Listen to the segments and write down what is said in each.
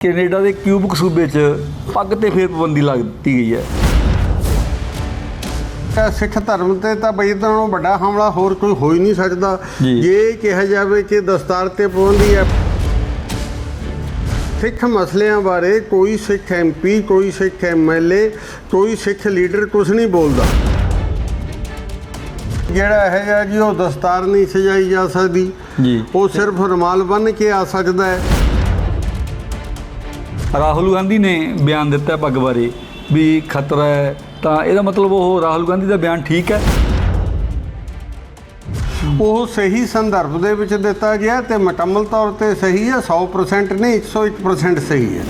Canada ਦੇ Quebec ਸੂਬੇ 'ਚ ਪੱਗ ਤੇ ਫੇਰ ਪਾਬੰਦੀ ਲਾ ਦਿੱਤੀ ਗਈ ਹੈ। ਸਿੱਖ ਧਰਮ ਤੇ ਤਾਂ ਬਈ ਤਾਂ ਨਾਲੋਂ ਵੱਡਾ ਹਮਲਾ ਹੋਰ ਕੋਈ ਹੋ ਹੀ ਨਹੀਂ ਸਕਦਾ। ਜੀ। ਕਿਹਾ ਜਾਵੇ ਕਿ ਦਸਤਾਰ ਤੇ ਪਾਬੰਦੀ ਹੈ। ਸਿੱਖ ਮਸਲਿਆਂ ਬਾਰੇ ਕੋਈ ਸਿੱਖ ਐਮਪੀ ਕੋਈ ਸਿੱਖ ਐਮਐਲਏ ਕੋਈ ਸਿੱਖ ਲੀਡਰ ਕੁਝ ਨਹੀਂ ਬੋਲਦਾ। ਜਿਹੜਾ ਹੈਗਾ ਜੀ ਉਹ ਦਸਤਾਰ ਨਹੀਂ ਸਜਾਈ ਜਾ ਸਕਦੀ। ਜੀ। ਉਹ ਸਿਰਫ ਰੁਮਾਲ ਬੰਨ੍ਹ ਕੇ ਆ ਸਕਦਾ ਹੈ। ਰਾਹੁਲ ਗਾਂਧੀ ਨੇ ਬਿਆਨ ਦਿੱਤਾ ਪੱਗ ਬਾਰੇ ਵੀ ਖਤਰਾ ਹੈ, ਤਾਂ ਇਹਦਾ ਮਤਲਬ ਉਹ ਰਾਹੁਲ ਗਾਂਧੀ ਦਾ ਬਿਆਨ ਠੀਕ ਹੈ? ਉਹ ਸਹੀ ਸੰਦਰਭ ਦੇ ਵਿੱਚ ਦਿੱਤਾ ਗਿਆ ਤੇ ਮੁਕੰਮਲ ਤੌਰ ਤੇ ਸਹੀ ਹੈ 100% ਨਹੀਂ 101% ਸਹੀ ਹੈ।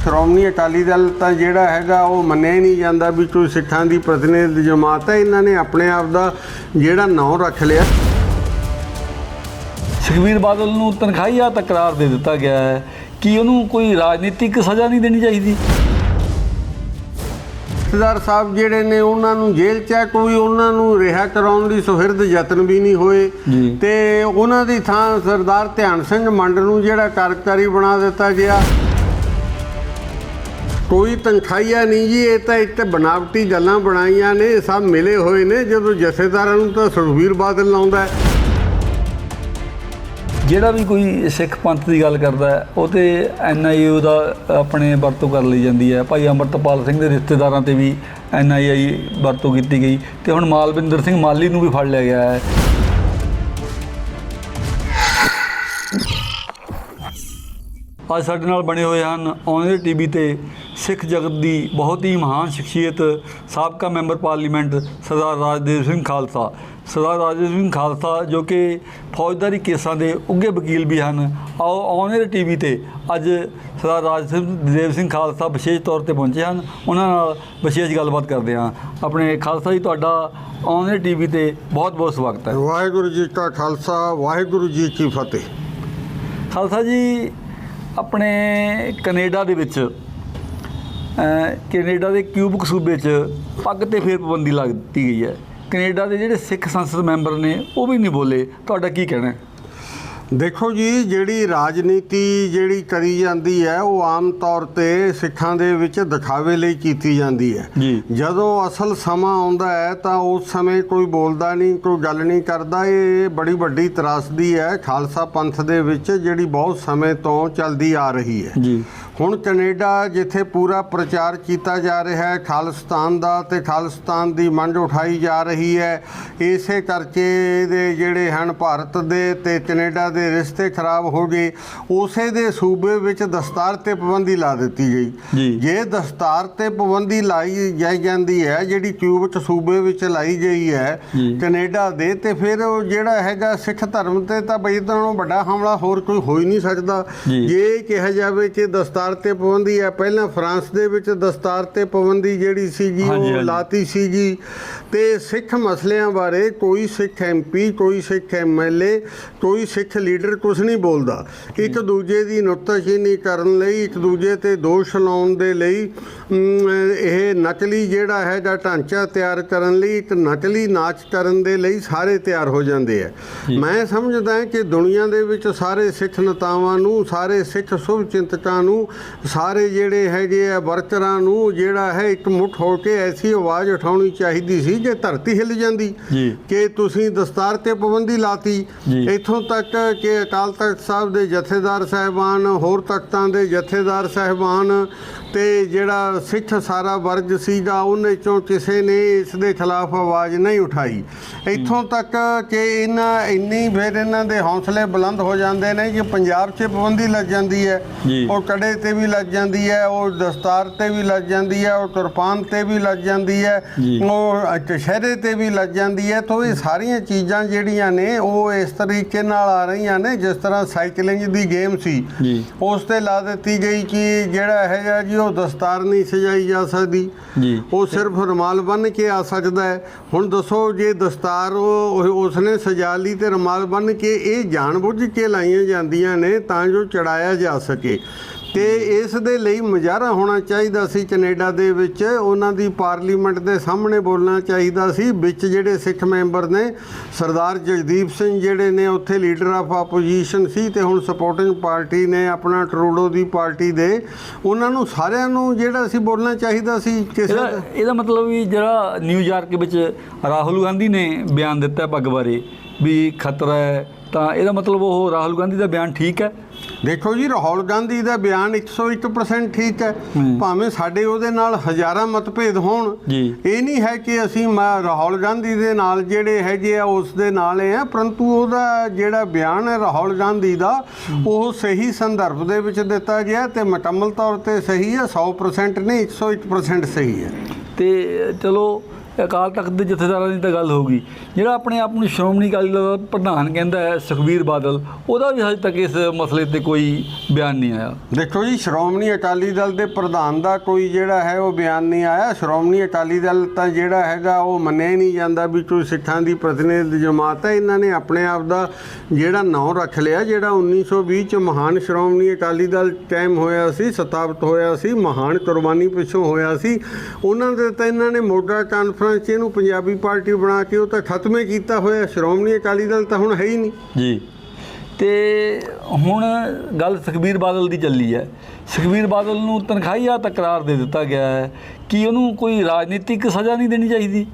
ਸ਼੍ਰੋਮਣੀ ਅਕਾਲੀ ਦਲ ਤਾਂ ਜਿਹੜਾ ਹੈਗਾ, ਉਹ ਮੰਨਿਆ ਹੀ ਨਹੀਂ ਜਾਂਦਾ ਵੀ ਕੋਈ ਸਿੱਖਾਂ ਦੀ ਪ੍ਰਤੀਨਿਧ ਜਮਾਤ ਹੈ, ਇਹਨਾਂ ਨੇ ਆਪਣੇ ਆਪ ਦਾ ਜਿਹੜਾ ਨਾਂ ਰੱਖ ਲਿਆ। ਸੁਖਬੀਰ ਬਾਦਲ ਨੂੰ ਤਨਖਾਹੀਆ ਤਕਰਾਰ ਦੇ ਦਿੱਤਾ ਗਿਆ ਹੈ। ਕਿ ਉਹਨੂੰ ਕੋਈ ਰਾਜਨੀਤਿਕ ਸਜ਼ਾ ਨਹੀਂ ਦੇਣੀ ਚਾਹੀਦੀ? ਸਰਦਾਰ ਸਾਹਿਬ ਜਿਹੜੇ ਨੇ ਉਹਨਾਂ ਨੂੰ ਜੇਲ੍ਹ 'ਚ ਹੈ ਕੋਈ ਉਹਨਾਂ ਨੂੰ ਰਿਹਾ ਕਰਾਉਣ ਦੀ ਸੁਹਿਰਦ ਯਤਨ ਵੀ ਨਹੀਂ ਹੋਏ। ਤੇ ਉਹਨਾਂ ਦੀ ਥਾਂ ਸਰਦਾਰ ਧਿਆਨ ਸਿੰਘ ਮੰਡ ਨੂੰ ਜਿਹੜਾ ਕਾਰਜਕਾਰੀ ਬਣਾ ਦਿੱਤਾ ਗਿਆ। ਕੋਈ ਤਨਖਾਹੀਆ ਨਹੀਂ ਜੀ ਇਹ ਤਾਂ ਇੱਕ ਬਨਾਵਟੀ ਗੱਲਾਂ ਬਣਾਈਆਂ ਨੇ ਸਭ ਮਿਲੇ ਹੋਏ ਨੇ। ਜਦੋਂ ਜਥੇਦਾਰਾਂ ਨੂੰ ਤਾਂ ਸੁਖਬੀਰ ਬਾਦਲ ਲਾਉਂਦਾ ਹੈ। ਜਿਹੜਾ ਵੀ ਕੋਈ ਸਿੱਖ ਪੰਥ ਦੀ ਗੱਲ ਕਰਦਾ ਹੈ, ਉਹ ਤੇ ਐਨਆਈਏ ਦਾ ਆਪਣੇ ਵਰਤੋਂ ਕਰ ਲਈ ਜਾਂਦੀ ਹੈ। ਭਾਈ ਅਮਰਤਪਾਲ ਸਿੰਘ ਦੇ ਰਿਸ਼ਤੇਦਾਰਾਂ ਤੇ ਵੀ ਐਨਆਈਏ ਵਰਤੋਂ ਕੀਤੀ ਗਈ ਤੇ ਹੁਣ ਮਾਲਵਿੰਦਰ ਸਿੰਘ ਮਾਲੀ ਨੂੰ ਵੀ ਫੜ ਲਿਆ ਗਿਆ ਹੈ। ਅੱਜ ਸਾਡੇ ਨਾਲ ਬਣੇ ਹੋਏ ਹਨ ਔਨਲਾਈਨ ਟੀਵੀ ਤੇ ਸਿੱਖ ਜਗਤ ਦੀ ਬਹੁਤ ਹੀ ਮਹਾਨ ਸ਼ਖਸੀਅਤ ਸਾਬਕਾ ਮੈਂਬਰ ਪਾਰਲੀਮੈਂਟ ਸਰਦਾਰ ਰਾਜਦੇਵ ਸਿੰਘ ਖਾਲਸਾ। ਸਰਦਾਰ ਰਾਜਦੇਵ ਸਿੰਘ ਖਾਲਸਾ ਜੋ ਕਿ ਫੌਜਦਾਰੀ ਕੇਸਾਂ ਦੇ ਉੱਘੇ ਵਕੀਲ ਵੀ ਹਨ ਆਓ ਔਨਲਾਈਨ ਟੀਵੀ ਤੇ ਅੱਜ ਸਰਦਾਰ ਰਾਜਦੇਵ ਸਿੰਘ ਖਾਲਸਾ ਵਿਸ਼ੇਸ਼ ਤੌਰ ਤੇ ਪਹੁੰਚੇ ਹਨ। ਉਹਨਾਂ ਨਾਲ ਵਿਸ਼ੇਸ਼ ਗੱਲਬਾਤ ਕਰਦੇ ਹਾਂ। ਆਪਣੇ ਖਾਲਸਾ ਜੀ ਤੁਹਾਡਾ ਔਨਲਾਈਨ ਟੀਵੀ ਤੇ ਬਹੁਤ ਬਹੁਤ ਸਵਾਗਤ ਹੈ। ਵਾਹਿਗੁਰੂ ਜੀ ਕਾ ਖਾਲਸਾ ਵਾਹਿਗੁਰੂ ਜੀ ਕੀ ਫਤਿਹ। ਖਾਲਸਾ ਜੀ ਆਪਣੇ ਕੈਨੇਡਾ ਦੇ ਵਿੱਚ ਕੈਨੇਡਾ ਦੇ ਕਿਊਬਕ ਸੂਬੇ 'ਚ ਪੱਗ ਤੇ ਫੇਰ ਪਾਬੰਦੀ ਲਾ ਦਿੱਤੀ ਗਈ ਹੈ। ਕੈਨੇਡਾ ਦੇ ਜਿਹੜੇ ਸਿੱਖ ਸੰਸਦ ਮੈਂਬਰ ਨੇ ਉਹ ਵੀ ਨਹੀਂ ਬੋਲੇ। ਤੁਹਾਡਾ ਕੀ ਕਹਿਣਾ ਹੈ? ਦੇਖੋ ਜੀ ਜਿਹੜੀ ਰਾਜਨੀਤੀ ਜਿਹੜੀ ਕਰੀ ਜਾਂਦੀ ਹੈ ਉਹ ਆਮ ਤੌਰ ਤੇ ਸਿੱਖਾਂ ਦੇ ਵਿੱਚ ਦਿਖਾਵੇ ਲਈ ਕੀਤੀ ਜਾਂਦੀ ਹੈ। ਜਦੋਂ ਅਸਲ ਸਮਾਂ ਆਉਂਦਾ ਹੈ ਤਾਂ ਉਸ ਸਮੇਂ ਕੋਈ ਬੋਲਦਾ ਨਹੀਂ ਕੋਈ ਗੱਲ ਨਹੀਂ ਕਰਦਾ। ਇਹ ਬੜੀ ਵੱਡੀ ਤਰਾਸਦੀ ਹੈ। ਖਾਲਸਾ ਪੰਥ ਦੇ ਵਿੱਚ ਜਿਹੜੀ ਬਹੁਤ ਸਮੇਂ ਤੋਂ ਚੱਲਦੀ ਆ ਰਹੀ ਹੈ। ਜੀ। ਹੁਣ ਕੈਨੇਡਾ ਜਿੱਥੇ ਪੂਰਾ ਪ੍ਰਚਾਰ ਕੀਤਾ ਜਾ ਰਿਹਾ ਹੈ ਖਾਲਿਸਤਾਨ ਦਾ ਤੇ ਖਾਲਿਸਤਾਨ ਦੀ ਮੰਡ ਉਠਾਈ ਜਾ ਰਹੀ ਹੈ ਇਸੇ ਕਰਕੇ ਇਹਦੇ ਜਿਹੜੇ ਹਨ ਭਾਰਤ ਦੇ ਤੇ ਕੈਨੇਡਾ ਦੇ ਰਿਸ਼ਤੇ ਖਰਾਬ ਹੋ ਗਏ ਉਸੇ ਦੇ ਸੂਬੇ ਵਿੱਚ ਦਸਤਾਰ ਤੇ ਪਾਬੰਦੀ ਲਾ ਦਿੱਤੀ। ਗਈ ਜੇ ਦਸਤਾਰ ਤੇ ਪਾਬੰਦੀ ਲਾਈ ਜਾਈ ਜਾਂਦੀ ਹੈ ਜਿਹੜੀ ਕਿਊਬਕ ਸੂਬੇ ਵਿੱਚ ਲਾਈ ਗਈ ਹੈ। ਕੈਨੇਡਾ ਦੇ ਤੇ ਫਿਰ ਉਹ ਜਿਹੜਾ ਹੈਗਾ ਸਿੱਖ ਧਰਮ ਤੇ ਤਾਂ ਬਈ ਤਾਂ ਵੱਡਾ ਹਮਲਾ ਹੋਰ ਕੋਈ ਹੋ ਹੀ ਨਹੀਂ ਸਕਦਾ ਜੀ। ਕਿਹਾ ਜਾਵੇ ਕਿ ਦਸਤਾਰ ਤੇ ਪਾਬੰਦੀ ਹੈ। ਪਹਿਲਾਂ ਫਰਾਂਸ ਦੇ ਵਿੱਚ ਦਸਤਾਰ ਤੇ ਪਾਬੰਦੀ ਜਿਹੜੀ ਸੀਗੀ ਉਹ। ਲਾਤੀ ਸੀਗੀ। ਤੇ ਸਿੱਖ ਮਸਲਿਆਂ ਬਾਰੇ ਕੋਈ ਸਿੱਖ ਐਮਪੀ ਕੋਈ ਸਿੱਖ ਐਮਐਲਏ ਕੋਈ ਸਿੱਖ ਲੀਡਰ ਕੁਝ ਨਹੀਂ ਬੋਲਦਾ। ਇੱਕ ਦੂਜੇ ਦੀ ਨੁਕਤਾਚੀਨੀ ਕਰਨ ਲਈ ਇੱਕ ਦੂਜੇ ਤੇ ਦੋਸ਼ ਲਾਉਣ ਦੇ ਲਈ ਇਹ ਨਕਲੀ ਜਿਹੜਾ ਹੈਗਾ ਢਾਂਚਾ ਤਿਆਰ ਕਰਨ ਲਈ ਇੱਕ ਨਕਲੀ ਨਾਚ ਕਰਨ ਦੇ ਲਈ ਸਾਰੇ ਤਿਆਰ ਹੋ ਜਾਂਦੇ ਆ। ਮੈਂ ਸਮਝਦਾ ਹਾਂ ਕਿ ਦੁਨੀਆ ਦੇ ਵਿੱਚ ਸਾਰੇ ਸਿੱਖ ਨੇਤਾਵਾਂ ਨੂੰ ਸਾਰੇ ਸਿੱਖ ਸ਼ੁਭ ਚਿੰਤਕਾਂ ਨੂੰ ਸਾਰੇ ਜਿਹੜੇ ਹੈਗੇ ਆ ਵਰਕਰਾਂ ਨੂੰ ਜਿਹੜਾ ਹੈ ਇੱਕ ਮੁੱਠ ਹੋ ਕੇ ਐਸੀ ਆਵਾਜ਼ ਉਠਾਉਣੀ ਚਾਹੀਦੀ ਸੀ ਕਿ ਧਰਤੀ ਹਿੱਲ ਜਾਂਦੀ ਜੀ। ਕਿ ਤੁਸੀਂ ਦਸਤਾਰ ਤੇ ਪਾਬੰਦੀ ਲਾਤੀ ਜੀ। ਇੱਥੋਂ ਤੱਕ ਕਿ ਅਕਾਲ ਤਖਤ ਸਾਹਿਬ ਦੇ ਜਥੇਦਾਰ ਸਾਹਿਬਾਨ ਹੋਰ ਤਖਤਾਂ ਦੇ ਜਥੇਦਾਰ ਸਾਹਿਬਾਨ ਤੇ ਜਿਹੜਾ ਸਿੱਖ ਸਾਰਾ ਵਰਗ ਸੀਗਾ ਉਹਨੇ ਚੋਂ ਕਿਸੇ ਨੇ ਇਸ ਦੇ ਖਿਲਾਫ ਆਵਾਜ਼ ਨਹੀਂ ਉਠਾਈ ਇੱਥੋਂ ਤੱਕ ਕਿ ਇਹਨਾਂ ਇੰਨੀ ਫਿਰ ਇਹਨਾਂ ਦੇ ਹੌਸਲੇ ਬੁਲੰਦ ਹੋ ਜਾਂਦੇ ਨੇ ਕਿ ਪੰਜਾਬ 'ਚ ਪਾਬੰਦੀ ਲੱਗ ਜਾਂਦੀ ਹੈ। ਉਹ ਕੜੇ ਤੇ ਵੀ ਲੱਗ ਜਾਂਦੀ ਹੈ ਉਹ ਦਸਤਾਰ ਤੇ ਵੀ ਲੱਗ ਜਾਂਦੀ ਹੈ ਉਹ ਕੁਰਬਾਨ ਤੇ ਵੀ ਲੱਗ ਜਾਂਦੀ ਹੈ। ਉਹ ਚਸ਼ਹਿਰੇ ਤੇ ਵੀ ਲੱਗ ਜਾਂਦੀ ਹੈ ਤਾਂ ਇਹ ਸਾਰੀਆਂ ਚੀਜ਼ਾਂ ਜਿਹੜੀਆਂ ਨੇ ਉਹ ਇਸ ਤਰੀਕੇ ਨਾਲ ਆ ਰਹੀਆਂ ਨੇ ਜਿਸ ਤਰ੍ਹਾਂ ਸਾਈਕਲਿੰਗ ਦੀ ਗੇਮ ਸੀ। ਉਸ ਤੇ ਲਾ ਦਿੱਤੀ ਗਈ ਕਿ ਜਿਹੜਾ ਹੈਗਾ ਜੀ ਉਹ ਦਸਤਾਰ ਨਹੀਂ ਸਜਾਈ ਜਾ ਸਕਦੀ। ਜੀ। ਉਹ ਸਿਰਫ ਰੁਮਾਲ ਬੰਨ੍ਹ ਕੇ ਆ ਸਕਦਾ ਹੈ। ਹੁਣ ਦੱਸੋ ਜੇ ਦਸਤਾਰ ਉਸਨੇ ਸਜਾ ਲਈ ਤੇ ਰੁਮਾਲ ਬੰਨ੍ਹ ਕੇ ਇਹ ਜਾਣਬੁੱਝ ਕੇ ਲਾਈਆਂ ਜਾਂਦੀਆਂ ਨੇ ਤਾਂ ਜੋ ਚੜਾਇਆ ਜਾ ਸਕੇ। ਤੇ ਇਸ ਦੇ ਲਈ ਮੁਜ਼ਾਹਰਾ ਹੋਣਾ ਚਾਹੀਦਾ ਸੀ ਕੈਨੇਡਾ ਦੇ ਵਿੱਚ। ਉਹਨਾਂ ਦੀ ਪਾਰਲੀਮੈਂਟ ਦੇ ਸਾਹਮਣੇ ਬੋਲਣਾ ਚਾਹੀਦਾ ਸੀ। ਵਿੱਚ ਜਿਹੜੇ ਸਿੱਖ ਮੈਂਬਰ ਨੇ ਸਰਦਾਰ ਜਗਦੀਪ ਸਿੰਘ ਜਿਹੜੇ ਨੇ ਉੱਥੇ ਲੀਡਰ ਆਫ ਆਪੋਜੀਸ਼ਨ ਸੀ ਤੇ ਹੁਣ ਸਪੋਰਟਿੰਗ ਪਾਰਟੀ ਨੇ ਆਪਣਾ ਟਰੂਡੋ ਦੀ ਪਾਰਟੀ ਦੇ। ਉਹਨਾਂ ਨੂੰ ਸਾਰਿਆਂ ਨੂੰ ਜਿਹੜਾ ਸੀ ਬੋਲਣਾ ਚਾਹੀਦਾ ਸੀ ਕਿਸੇ ਇਹਦਾ ਇਹਦਾ ਮਤਲਬ ਵੀ ਜਿਹੜਾ ਨਿਊਯਾਰਕ ਵਿੱਚ ਰਾਹੁਲ ਗਾਂਧੀ ਨੇ ਬਿਆਨ ਦਿੱਤਾ ਪੱਗ ਬਾਰੇ ਵੀ ਖਤਰਾ ਹੈ। ਤਾਂ ਇਹਦਾ ਮਤਲਬ ਉਹ ਰਾਹੁਲ ਗਾਂਧੀ ਦਾ ਬਿਆਨ ਠੀਕ ਹੈ? ਦੇਖੋ ਜੀ ਰਾਹੁਲ ਗਾਂਧੀ ਦਾ ਬਿਆਨ 101% ਠੀਕ ਹੈ। ਭਾਵੇਂ ਸਾਡੇ ਉਹਦੇ ਨਾਲ ਹਜ਼ਾਰਾਂ ਮਤਭੇਦ ਹੋਣ ਇਹ ਨਹੀਂ ਹੈ ਕਿ ਅਸੀਂ ਰਾਹੁਲ ਗਾਂਧੀ ਦੇ ਨਾਲ ਜਿਹੜੇ ਹੈਗੇ ਆ ਉਸ ਦੇ ਨਾਲ ਹੀ ਆ ਪਰੰਤੂ ਉਹਦਾ ਜਿਹੜਾ ਬਿਆਨ ਹੈ ਰਾਹੁਲ ਗਾਂਧੀ ਦਾ ਉਹ ਸਹੀ ਸੰਦਰਭ ਦੇ ਵਿੱਚ ਦਿੱਤਾ ਗਿਆ ਤੇ ਮੁਕੰਮਲ ਤੌਰ ਤੇ ਸਹੀ ਹੈ 100% ਨਹੀਂ 101% ਸਹੀ ਹੈ। ਤੇ ਚਲੋ ਅਕਾਲ ਤਖਤ ਦੇ ਜਥੇਦਾਰਾਂ ਦੀ ਤਾਂ ਗੱਲ ਹੋ ਗਈ। ਜਿਹੜਾ ਆਪਣੇ ਆਪ ਨੂੰ ਸ਼੍ਰੋਮਣੀ ਅਕਾਲੀ ਦਲ ਦਾ ਪ੍ਰਧਾਨ ਕਹਿੰਦਾ ਹੈ, ਸੁਖਬੀਰ ਬਾਦਲ, ਉਹਦਾ ਵੀ ਹਜੇ ਤੱਕ ਇਸ ਮਸਲੇ ਤੇ ਕੋਈ ਬਿਆਨ ਨਹੀਂ ਆਇਆ। ਦੇਖੋ ਜੀ, ਸ਼੍ਰੋਮਣੀ ਅਕਾਲੀ ਦਲ ਦੇ ਪ੍ਰਧਾਨ ਦਾ ਕੋਈ ਜਿਹੜਾ ਹੈ, ਉਹ ਬਿਆਨ ਨਹੀਂ ਆਇਆ। ਸ਼੍ਰੋਮਣੀ ਅਕਾਲੀ ਦਲ ਤਾਂ ਜਿਹੜਾ ਹੈਗਾ, ਉਹ ਮੰਨਿਆ ਹੀ ਨਹੀਂ ਜਾਂਦਾ ਵੀ ਕੋਈ ਸਿੱਖਾਂ ਦੀ ਪ੍ਰਤੀਨਿਧ ਜਮਾਤ ਹੈ। ਇਹਨਾਂ ਨੇ ਆਪਣੇ ਆਪ ਦਾ ਜਿਹੜਾ ਨਾਂ ਰੱਖ ਲਿਆ, ਜਿਹੜਾ 1920 ਚ ਮਹਾਨ ਸ਼੍ਰੋਮਣੀ ਅਕਾਲੀ ਦਲ ਟਾਈਮ ਹੋਇਆ ਸੀ ਸਤਾਪਤ ਹੋਇਆ ਸੀ, ਮਹਾਨ ਕੁਰਬਾਨੀ ਪਿੱਛੋਂ ਹੋਇਆ ਸੀ। ਉਹਨਾਂ ਦੇ ਤਾਂ ਇਹਨਾਂ ਨੇ ਮੋਢਾ ਕਾਨਫਰੰਸ 'ਚ ਇਹਨੂੰ ਪੰਜਾਬੀ ਪਾਰਟੀ ਬਣਾ ਕੇ ਉਹ ਤਾਂ ਖਤਮੇ ਕੀਤਾ ਹੋਇਆ ਸ਼੍ਰੋਮਣੀ ਅਕਾਲੀ ਦਲ ਤਾਂ ਹੁਣ ਹੈ ਹੀ ਨਹੀਂ। ਜੀ। ਤੇ ਹੁਣ ਗੱਲ ਸੁਖਬੀਰ ਬਾਦਲ ਦੀ ਚੱਲੀ ਹੈ। ਸੁਖਬੀਰ ਬਾਦਲ ਨੂੰ ਤਨਖਾਹੀਆ ਤਕਰਾਰ ਦੇ ਦਿੱਤਾ ਗਿਆ ਹੈ। ਕਿ ਉਹਨੂੰ ਕੋਈ ਰਾਜਨੀਤਿਕ ਸਜ਼ਾ ਨਹੀਂ ਦੇਣੀ ਚਾਹੀਦੀ?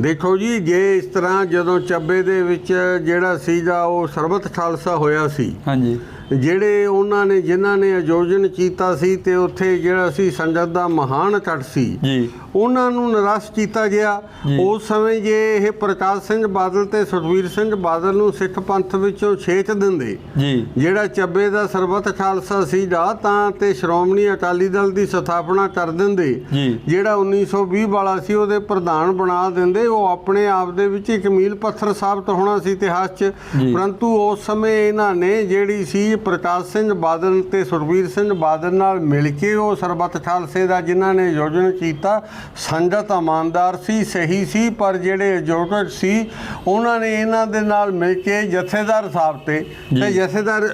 ਦੇਖੋ ਜੀ ਜੇ ਇਸ ਤਰ੍ਹਾਂ ਜਦੋਂ ਚੱਬੇ ਦੇ ਵਿੱਚ ਜਿਹੜਾ ਸੀਗਾ ਉਹ ਸਰਬਤ ਖਾਲਸਾ ਹੋਇਆ ਸੀ। ਹਾਂਜੀ। ਜਿਹੜੇ ਉਹਨਾਂ ਨੇ ਜਿਨ੍ਹਾਂ ਨੇ ਆਯੋਜਨ ਕੀਤਾ ਸੀ ਤੇ ਉੱਥੇ ਜਿਹੜਾ ਸੀ ਸੰਗਤ ਦਾ ਮਹਾਨ ਇਕੱਠ ਸੀ ਜੀ। ਉਹਨਾਂ ਨੂੰ ਨਿਰਾਸ਼ ਕੀਤਾ ਗਿਆ। ਉਸ ਸਮੇਂ ਜੇ ਇਹ ਪ੍ਰਕਾਸ਼ ਸਿੰਘ ਬਾਦਲ ਤੇ ਸੁਖਬੀਰ ਸਿੰਘ ਬਾਦਲ ਨੂੰ ਸਿੱਖ ਪੰਥ ਵਿੱਚੋਂ ਛੇਚ ਦਿੰਦੇ ਜੀ। ਜਿਹੜਾ ਚੱਬੇ ਦਾ ਸਰਬਤ ਖਾਲਸਾ ਸੀਗਾ ਤਾਂ ਤੇ ਸ਼੍ਰੋਮਣੀ ਅਕਾਲੀ ਦਲ ਦੀ ਸਥਾਪਨਾ ਕਰ ਦਿੰਦੇ ਜੀ। ਜਿਹੜਾ 1920 ਵਾਲਾ ਸੀ ਉਹਦੇ ਪ੍ਰਧਾਨ ਬਣਾ ਦਿੰਦੇ। ਉਹ ਆਪਣੇ ਆਪ ਦੇ ਵਿੱਚ ਇੱਕ ਮੀਲ ਪੱਥਰ ਸਾਬਤ ਹੋਣਾ ਸੀ ਇਤਿਹਾਸ 'ਚ। ਪਰੰਤੂ ਉਸ ਸਮੇਂ ਇਹਨਾਂ ਨੇ ਜਿਹੜੀ ਸੀ ਪ੍ਰਕਾਸ਼ ਸਿੰਘ ਬਾਦਲ ਤੇ ਸੁਖਬੀਰ ਸਿੰਘ ਬਾਦਲ ਨਾਲ ਮਿਲ ਕੇ ਉਹ ਸਰਬੱਤ ਖਾਲਸੇ ਦਾ ਜਿਨ੍ਹਾਂ ਨੇ ਆਯੋਜਨ ਕੀਤਾ ਸੰਗਤ ਇਮਾਨਦਾਰ ਸੀ ਸਹੀ ਸੀ ਪਰ ਜਿਹੜੇ ਆਯੋਜਕ ਸੀ ਉਹਨਾਂ ਨੇ ਇਹਨਾਂ ਦੇ ਨਾਲ ਮਿਲ ਕੇ ਜਥੇਦਾਰ ਸਾਹਿਬ ਤੇ। ਤੇ ਜਥੇਦਾਰ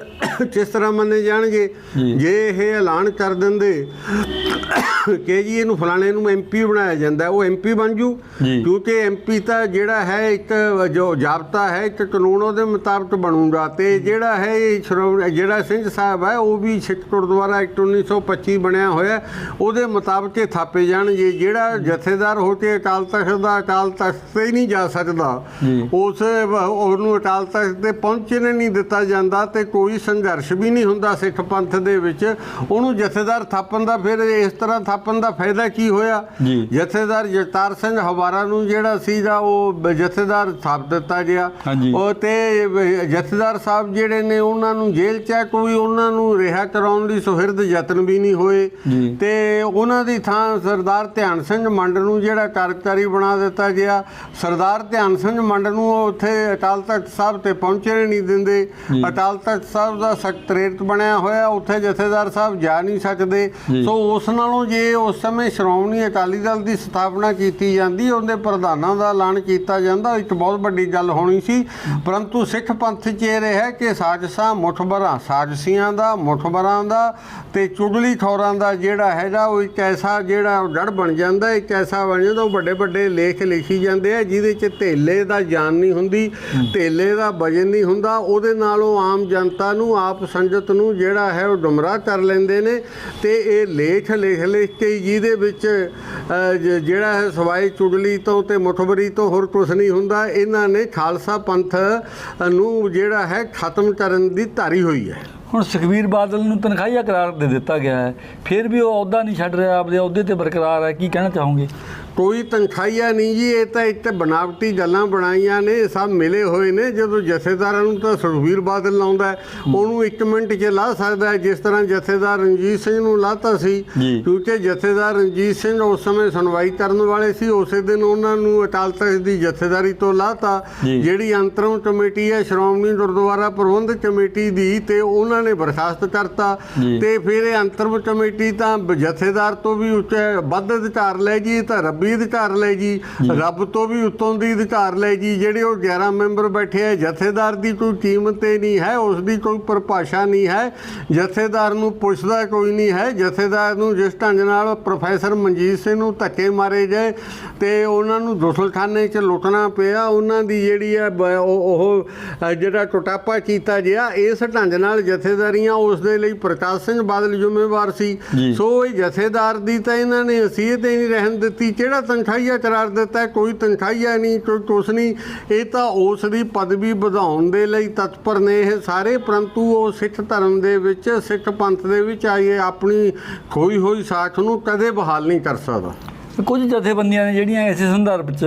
ਕਿਸ ਤਰ੍ਹਾਂ ਮੰਨੇ ਜਾਣਗੇ ਜੀ। ਇਹ ਐਲਾਨ ਕਰ ਦਿੰਦੇ ਕਿ ਜੀ ਇਹਨੂੰ ਫਲਾਣੇ ਨੂੰ ਐਮਪੀ ਬਣਾਇਆ ਜਾਂਦਾ ਉਹ ਐਮਪੀ ਬਣ ਜੂ। ਕਿਉਂਕਿ ਐਮਪੀ ਤਾਂ ਜਿਹੜਾ ਹੈ ਇੱਕ ਜੋ ਜਾਬਤਾ ਹੈ ਇੱਕ ਕਾਨੂੰਨ ਉਹਦੇ ਮੁਤਾਬਕ ਬਣੂਗਾ ਤੇ ਜਿਹੜਾ ਹੈ ਇਹ ਜਿਹੜਾ ਸਿੰਘ ਸਾਹਿਬ ਹੈ ਉਹ ਵੀ ਸਿੱਖ ਗੁਰਦੁਆਰਾ ਐਕਟ 1925 ਬਣਿਆ ਹੋਇਆ ਉਹਦੇ ਮੁਤਾਬਕ ਇਹ ਥਾਪੇ ਜਾਣਗੇ ਜਿਹੜਾ ਜਥੇਦਾਰ ਹੋ ਕੇ ਅਕਾਲ ਤਖਤ ਦਾ ਅਕਾਲ ਤਖਤ ਤੇ ਨਹੀਂ ਜਾ ਸਕਦਾ ਜੀ। ਉਸ ਉਹਨੂੰ ਅਕਾਲ ਤਖਤ ਤੇ ਪਹੁੰਚਣ ਨਹੀਂ ਦਿੱਤਾ ਜਾਂਦਾ ਤੇ ਕੋਈ ਸੰਘਰਸ਼ ਵੀ ਨਹੀਂ ਹੁੰਦਾ ਸਿੱਖ ਪੰਥ ਦੇ ਵਿੱਚ ਉਹਨੂੰ ਜਥੇਦਾਰ ਥਾਪਣ ਦਾ ਫਿਰ ਇਸ ਤਰ੍ਹਾਂ ਥਾਪਣ ਦਾ ਫਾਇਦਾ ਕੀ ਹੋਇਆ ਜੀ। ਜਥੇਦਾਰ ਜਗਤਾਰ ਸਿੰਘ ਹਵਾਰਾ ਨੂੰ ਜਿਹੜਾ ਸੀਗਾ ਉਹ ਜਥੇਦਾਰ ਥਾਪ ਦਿੱਤਾ ਗਿਆ। ਉਹ ਤੇ ਜਥੇਦਾਰ ਸਾਹਿਬ ਜਿਹੜੇ ਨੇ ਉਹਨਾਂ ਨੂੰ ਜੇਲ੍ਹ 'ਚ ਕੋਈ ਉਹਨਾਂ ਨੂੰ ਰਿਹਾ ਕਰਾਉਣ ਲਈ ਸੁਹਿਰਦ ਯਤਨ ਵੀ ਨਹੀਂ ਹੋਏ। ਤੇ ਉਹਨਾਂ ਦੀ ਥਾਂ ਸਰਦਾਰ ਧਿਆਨ ਸਿੰਘ ਮੰਡ ਨੂੰ ਜਿਹੜਾ ਕਾਰਜਕਾਰੀ ਬਣਾ ਦਿੱਤਾ ਗਿਆ ਸਰਦਾਰ ਧਿਆਨ ਸਿੰਘ ਮੰਡ ਨੂੰ ਉਹ ਉੱਥੇ ਅਕਾਲ ਤਖਤ ਸਾਹਿਬ ਤੇ ਪਹੁੰਚਣ ਨਹੀਂ ਦਿੰਦੇ। ਅਕਾਲ ਤਖਤ ਸਾਹਿਬ ਦਾ ਸਕੱਤਰੇਤ ਬਣਿਆ ਹੋਇਆ ਉੱਥੇ ਜਥੇਦਾਰ ਸਾਹਿਬ ਜਾ ਨਹੀਂ ਸਕਦੇ। ਸੋ ਉਸ ਨਾਲੋਂ ਜੇ ਉਸ ਸਮੇਂ ਸ਼੍ਰੋਮਣੀ ਅਕਾਲੀ ਦਲ ਦੀ ਸਥਾਪਨਾ ਕੀਤੀ ਜਾਂਦੀ ਉਹਦੇ ਪ੍ਰਧਾਨਾਂ ਦਾ ਐਲਾਨ ਕੀਤਾ ਜਾਂਦਾ ਇੱਕ ਬਹੁਤ ਵੱਡੀ ਗੱਲ ਹੋਣੀ ਸੀ ਪਰੰਤੂ ਸਿੱਖ ਪੰਥ 'ਚ ਇਹ ਰਿਹਾ ਕਿ ਸਾਜ਼ਿਸ਼ਾਂ ਮੁਠਬਰਾਂ ਸਾਜ਼ਿਸ਼ੀਆਂ ਦਾ ਮੁਠਬਰਾਂ ਦਾ ਤੇ ਚੁਗਲੀ ਖੌਰਾਂ ਦਾ ਜਿਹੜਾ ਹੈਗਾ ਉਹ ਇੱਕ ਐਸਾ ਜਿਹੜਾ ਜੜ ਬਣ ਜਾਂਦਾ ਇੱਕ ਐਸਾ ਬਣ ਜਾਂਦਾ ਉਹ ਵੱਡੇ ਵੱਡੇ ਲੇਖ ਲਿਖੀ ਜਾਂਦੇ ਆ ਜਿਹਦੇ 'ਚ ਧੇਲੇ ਦਾ ਜਾਨ ਨਹੀਂ ਹੁੰਦੀ ਧੇਲੇ ਦਾ ਵਜਨ ਨਹੀਂ ਹੁੰਦਾ ਉਹਦੇ ਨਾਲ ਉਹ ਆਮ ਜਨਤਾ ਨੂੰ ਆਪ ਸੰਗਤ ਨੂੰ ਜਿਹੜਾ ਹੈ ਉਹ ਗੁੰਮਰਾਹ ਕਰ ਲੈਂਦੇ ਨੇ ਤੇ ਇਹ ਲੇਖ ਲਿਖ ਲਿਖ ਕੇ ਜਿਹਦੇ ਵਿੱਚ ਜਿਹੜਾ ਹੈ ਸਵਾਈ ਚੁਗਲੀ ਤੋਂ ਤੇ ਮੁਠਬਰੀ ਤੋਂ ਹੋਰ ਕੁਝ ਨਹੀਂ ਹੁੰਦਾ ਇਹਨਾਂ ਨੇ ਖਾਲਸਾ ਪੰਥ ਨੂੰ ਜਿਹੜਾ ਹੈ ਖਤਮ ਕਰਨ ਦੀ ਧਾਰੀ ਹੋਈ ਹੈ। ਹੁਣ ਸੁਖਬੀਰ ਬਾਦਲ ਨੂੰ ਤਨਖਾਹੀਆ ਕਰਾਰ ਦੇ ਦਿੱਤਾ ਗਿਆ ਹੈ। ਫਿਰ ਵੀ ਉਹ ਅਹੁਦਾ ਨਹੀਂ ਛੱਡ ਰਿਹਾ, ਆਪਦੇ ਅਹੁਦੇ ਤੇ ਬਰਕਰਾਰ ਹੈ। ਕੀ ਕਹਿਣਾ ਚਾਹੋਗੇ? ਕੋਈ ਤਨਖਾਹੀਆ ਨਹੀਂ ਜੀ ਇਹ ਤਾਂ ਇੱਕ ਬਣਾਵਟੀ ਗੱਲਾਂ ਬਣਾਈਆਂ ਨੇ ਸਭ ਮਿਲੇ ਹੋਏ ਨੇ ਜਦੋਂ ਜਥੇਦਾਰਾਂ ਨੂੰ ਤਾਂ ਸੁਖਬੀਰ ਬਾਦਲ ਲਾਉਂਦਾ ਉਹਨੂੰ ਇੱਕ ਮਿੰਟ 'ਚ ਲਾ ਸਕਦਾ ਜਿਸ ਤਰ੍ਹਾਂ ਜਥੇਦਾਰ ਰਣਜੀਤ ਸਿੰਘ ਨੂੰ ਲਾਤਾ ਸੀ। ਕਿਉਂਕਿ ਜਥੇਦਾਰ ਰਣਜੀਤ ਸਿੰਘ ਉਸ ਸਮੇਂ ਸੁਣਵਾਈ ਕਰਨ ਵਾਲੇ ਸੀ ਉਸੇ ਦਿਨ ਉਹਨਾਂ ਨੂੰ ਅਕਾਲ ਤਖਤ ਦੀ ਜਥੇਦਾਰੀ ਤੋਂ ਲਾਤਾ। ਜਿਹੜੀ ਅੰਤਰਮ ਕਮੇਟੀ ਹੈ ਸ਼੍ਰੋਮਣੀ ਗੁਰਦੁਆਰਾ ਪ੍ਰਬੰਧਕ ਕਮੇਟੀ ਦੀ ਤੇ ਉਹਨਾਂ ਨੇ ਬਰਖਾਸਤ ਕਰਤਾ। ਤੇ ਫਿਰ ਇਹ ਅੰਤਰਮ ਕਮੇਟੀ ਤਾਂ ਜਥੇਦਾਰ ਤੋਂ ਵੀ ਉੱਚਾ ਵੱਧ ਅਧਿਕਾਰ ਲੈ ਗਈ ਤਾਂ ਰੱਬ ਰੱਬੀ ਅਧਿਕਾਰ ਲੈ ਜੀ ਰੱਬ ਤੋਂ ਵੀ ਉੱਤੋਂ ਦੀ ਅਧਿਕਾਰ ਲੈ ਜੀ ਜਿਹੜੇ ਉਹ 11 ਮੈਂਬਰ ਬੈਠੇ ਆ ਜਥੇਦਾਰ ਦੀ ਕੋਈ ਕੀਮਤ ਹੀ ਨਹੀਂ ਹੈ ਉਸ ਦੀ ਕੋਈ ਪਰਿਭਾਸ਼ਾ ਨਹੀਂ ਹੈ ਜਥੇਦਾਰ ਨੂੰ ਪੁੱਛਦਾ ਕੋਈ ਨਹੀਂ ਹੈ ਜਥੇਦਾਰ ਨੂੰ ਜਿਸ ਢੰਗ ਨਾਲ ਪ੍ਰੋਫੈਸਰ ਮਨਜੀਤ ਸਿੰਘ ਨੂੰ ਧੱਕੇ ਮਾਰੇ ਗਏ ਤੇ ਉਹਨਾਂ ਨੂੰ ਦੁਸਲਖਾਨੇ 'ਚ ਲੁੱਟਣਾ ਪਿਆ ਉਹਨਾਂ ਦੀ ਜਿਹੜੀ ਹੈ ਉਹ ਜਿਹੜਾ ਟੁਟਾਪਾ ਕੀਤਾ ਗਿਆ ਇਸ ਢੰਗ ਨਾਲ ਜਥੇਦਾਰੀਆਂ ਉਸ ਦੇ ਲਈ ਪ੍ਰਕਾਸ਼ ਸਿੰਘ ਬਾਦਲ ਜ਼ਿੰਮੇਵਾਰ ਸੀ। ਸੋ ਇਹ ਜਥੇਦਾਰ ਦੀ ਤਾਂ ਇਹਨਾਂ ਨੇ ਹਸੀਅਤ ਹੀ ਨਹੀਂ ਰਹਿਣ ਦਿੱਤੀ ਜਿਹੜਾ ਤਨਖਾਹੀਆ ਕਰਾਰ ਦਿੱਤਾ, ਕੋਈ ਤਨਖਾਹੀਆ ਨਹੀਂ, ਕੋਈ ਕੁਛ ਨਹੀਂ। ਇਹ ਤਾਂ ਉਸ ਦੀ ਪਦਵੀ ਵਧਾਉਣ ਦੇ ਲਈ ਤਤਪਰ ਨੇ ਇਹ ਸਾਰੇ, ਪਰੰਤੂ ਉਹ ਸਿੱਖ ਧਰਮ ਦੇ ਵਿੱਚ, ਸਿੱਖ ਪੰਥ ਦੇ ਵਿੱਚ ਆਏ ਆਪਣੀ ਖੋਈ ਹੋਈ ਸਾਖ ਨੂੰ ਕਦੇ ਬਹਾਲ ਨਹੀਂ ਕਰ ਸਕਦਾ। ਕੁਝ ਜਥੇਬੰਦੀਆਂ ਨੇ ਜਿਹੜੀਆਂ ਇਸੇ ਸੰਦਰਭ 'ਚ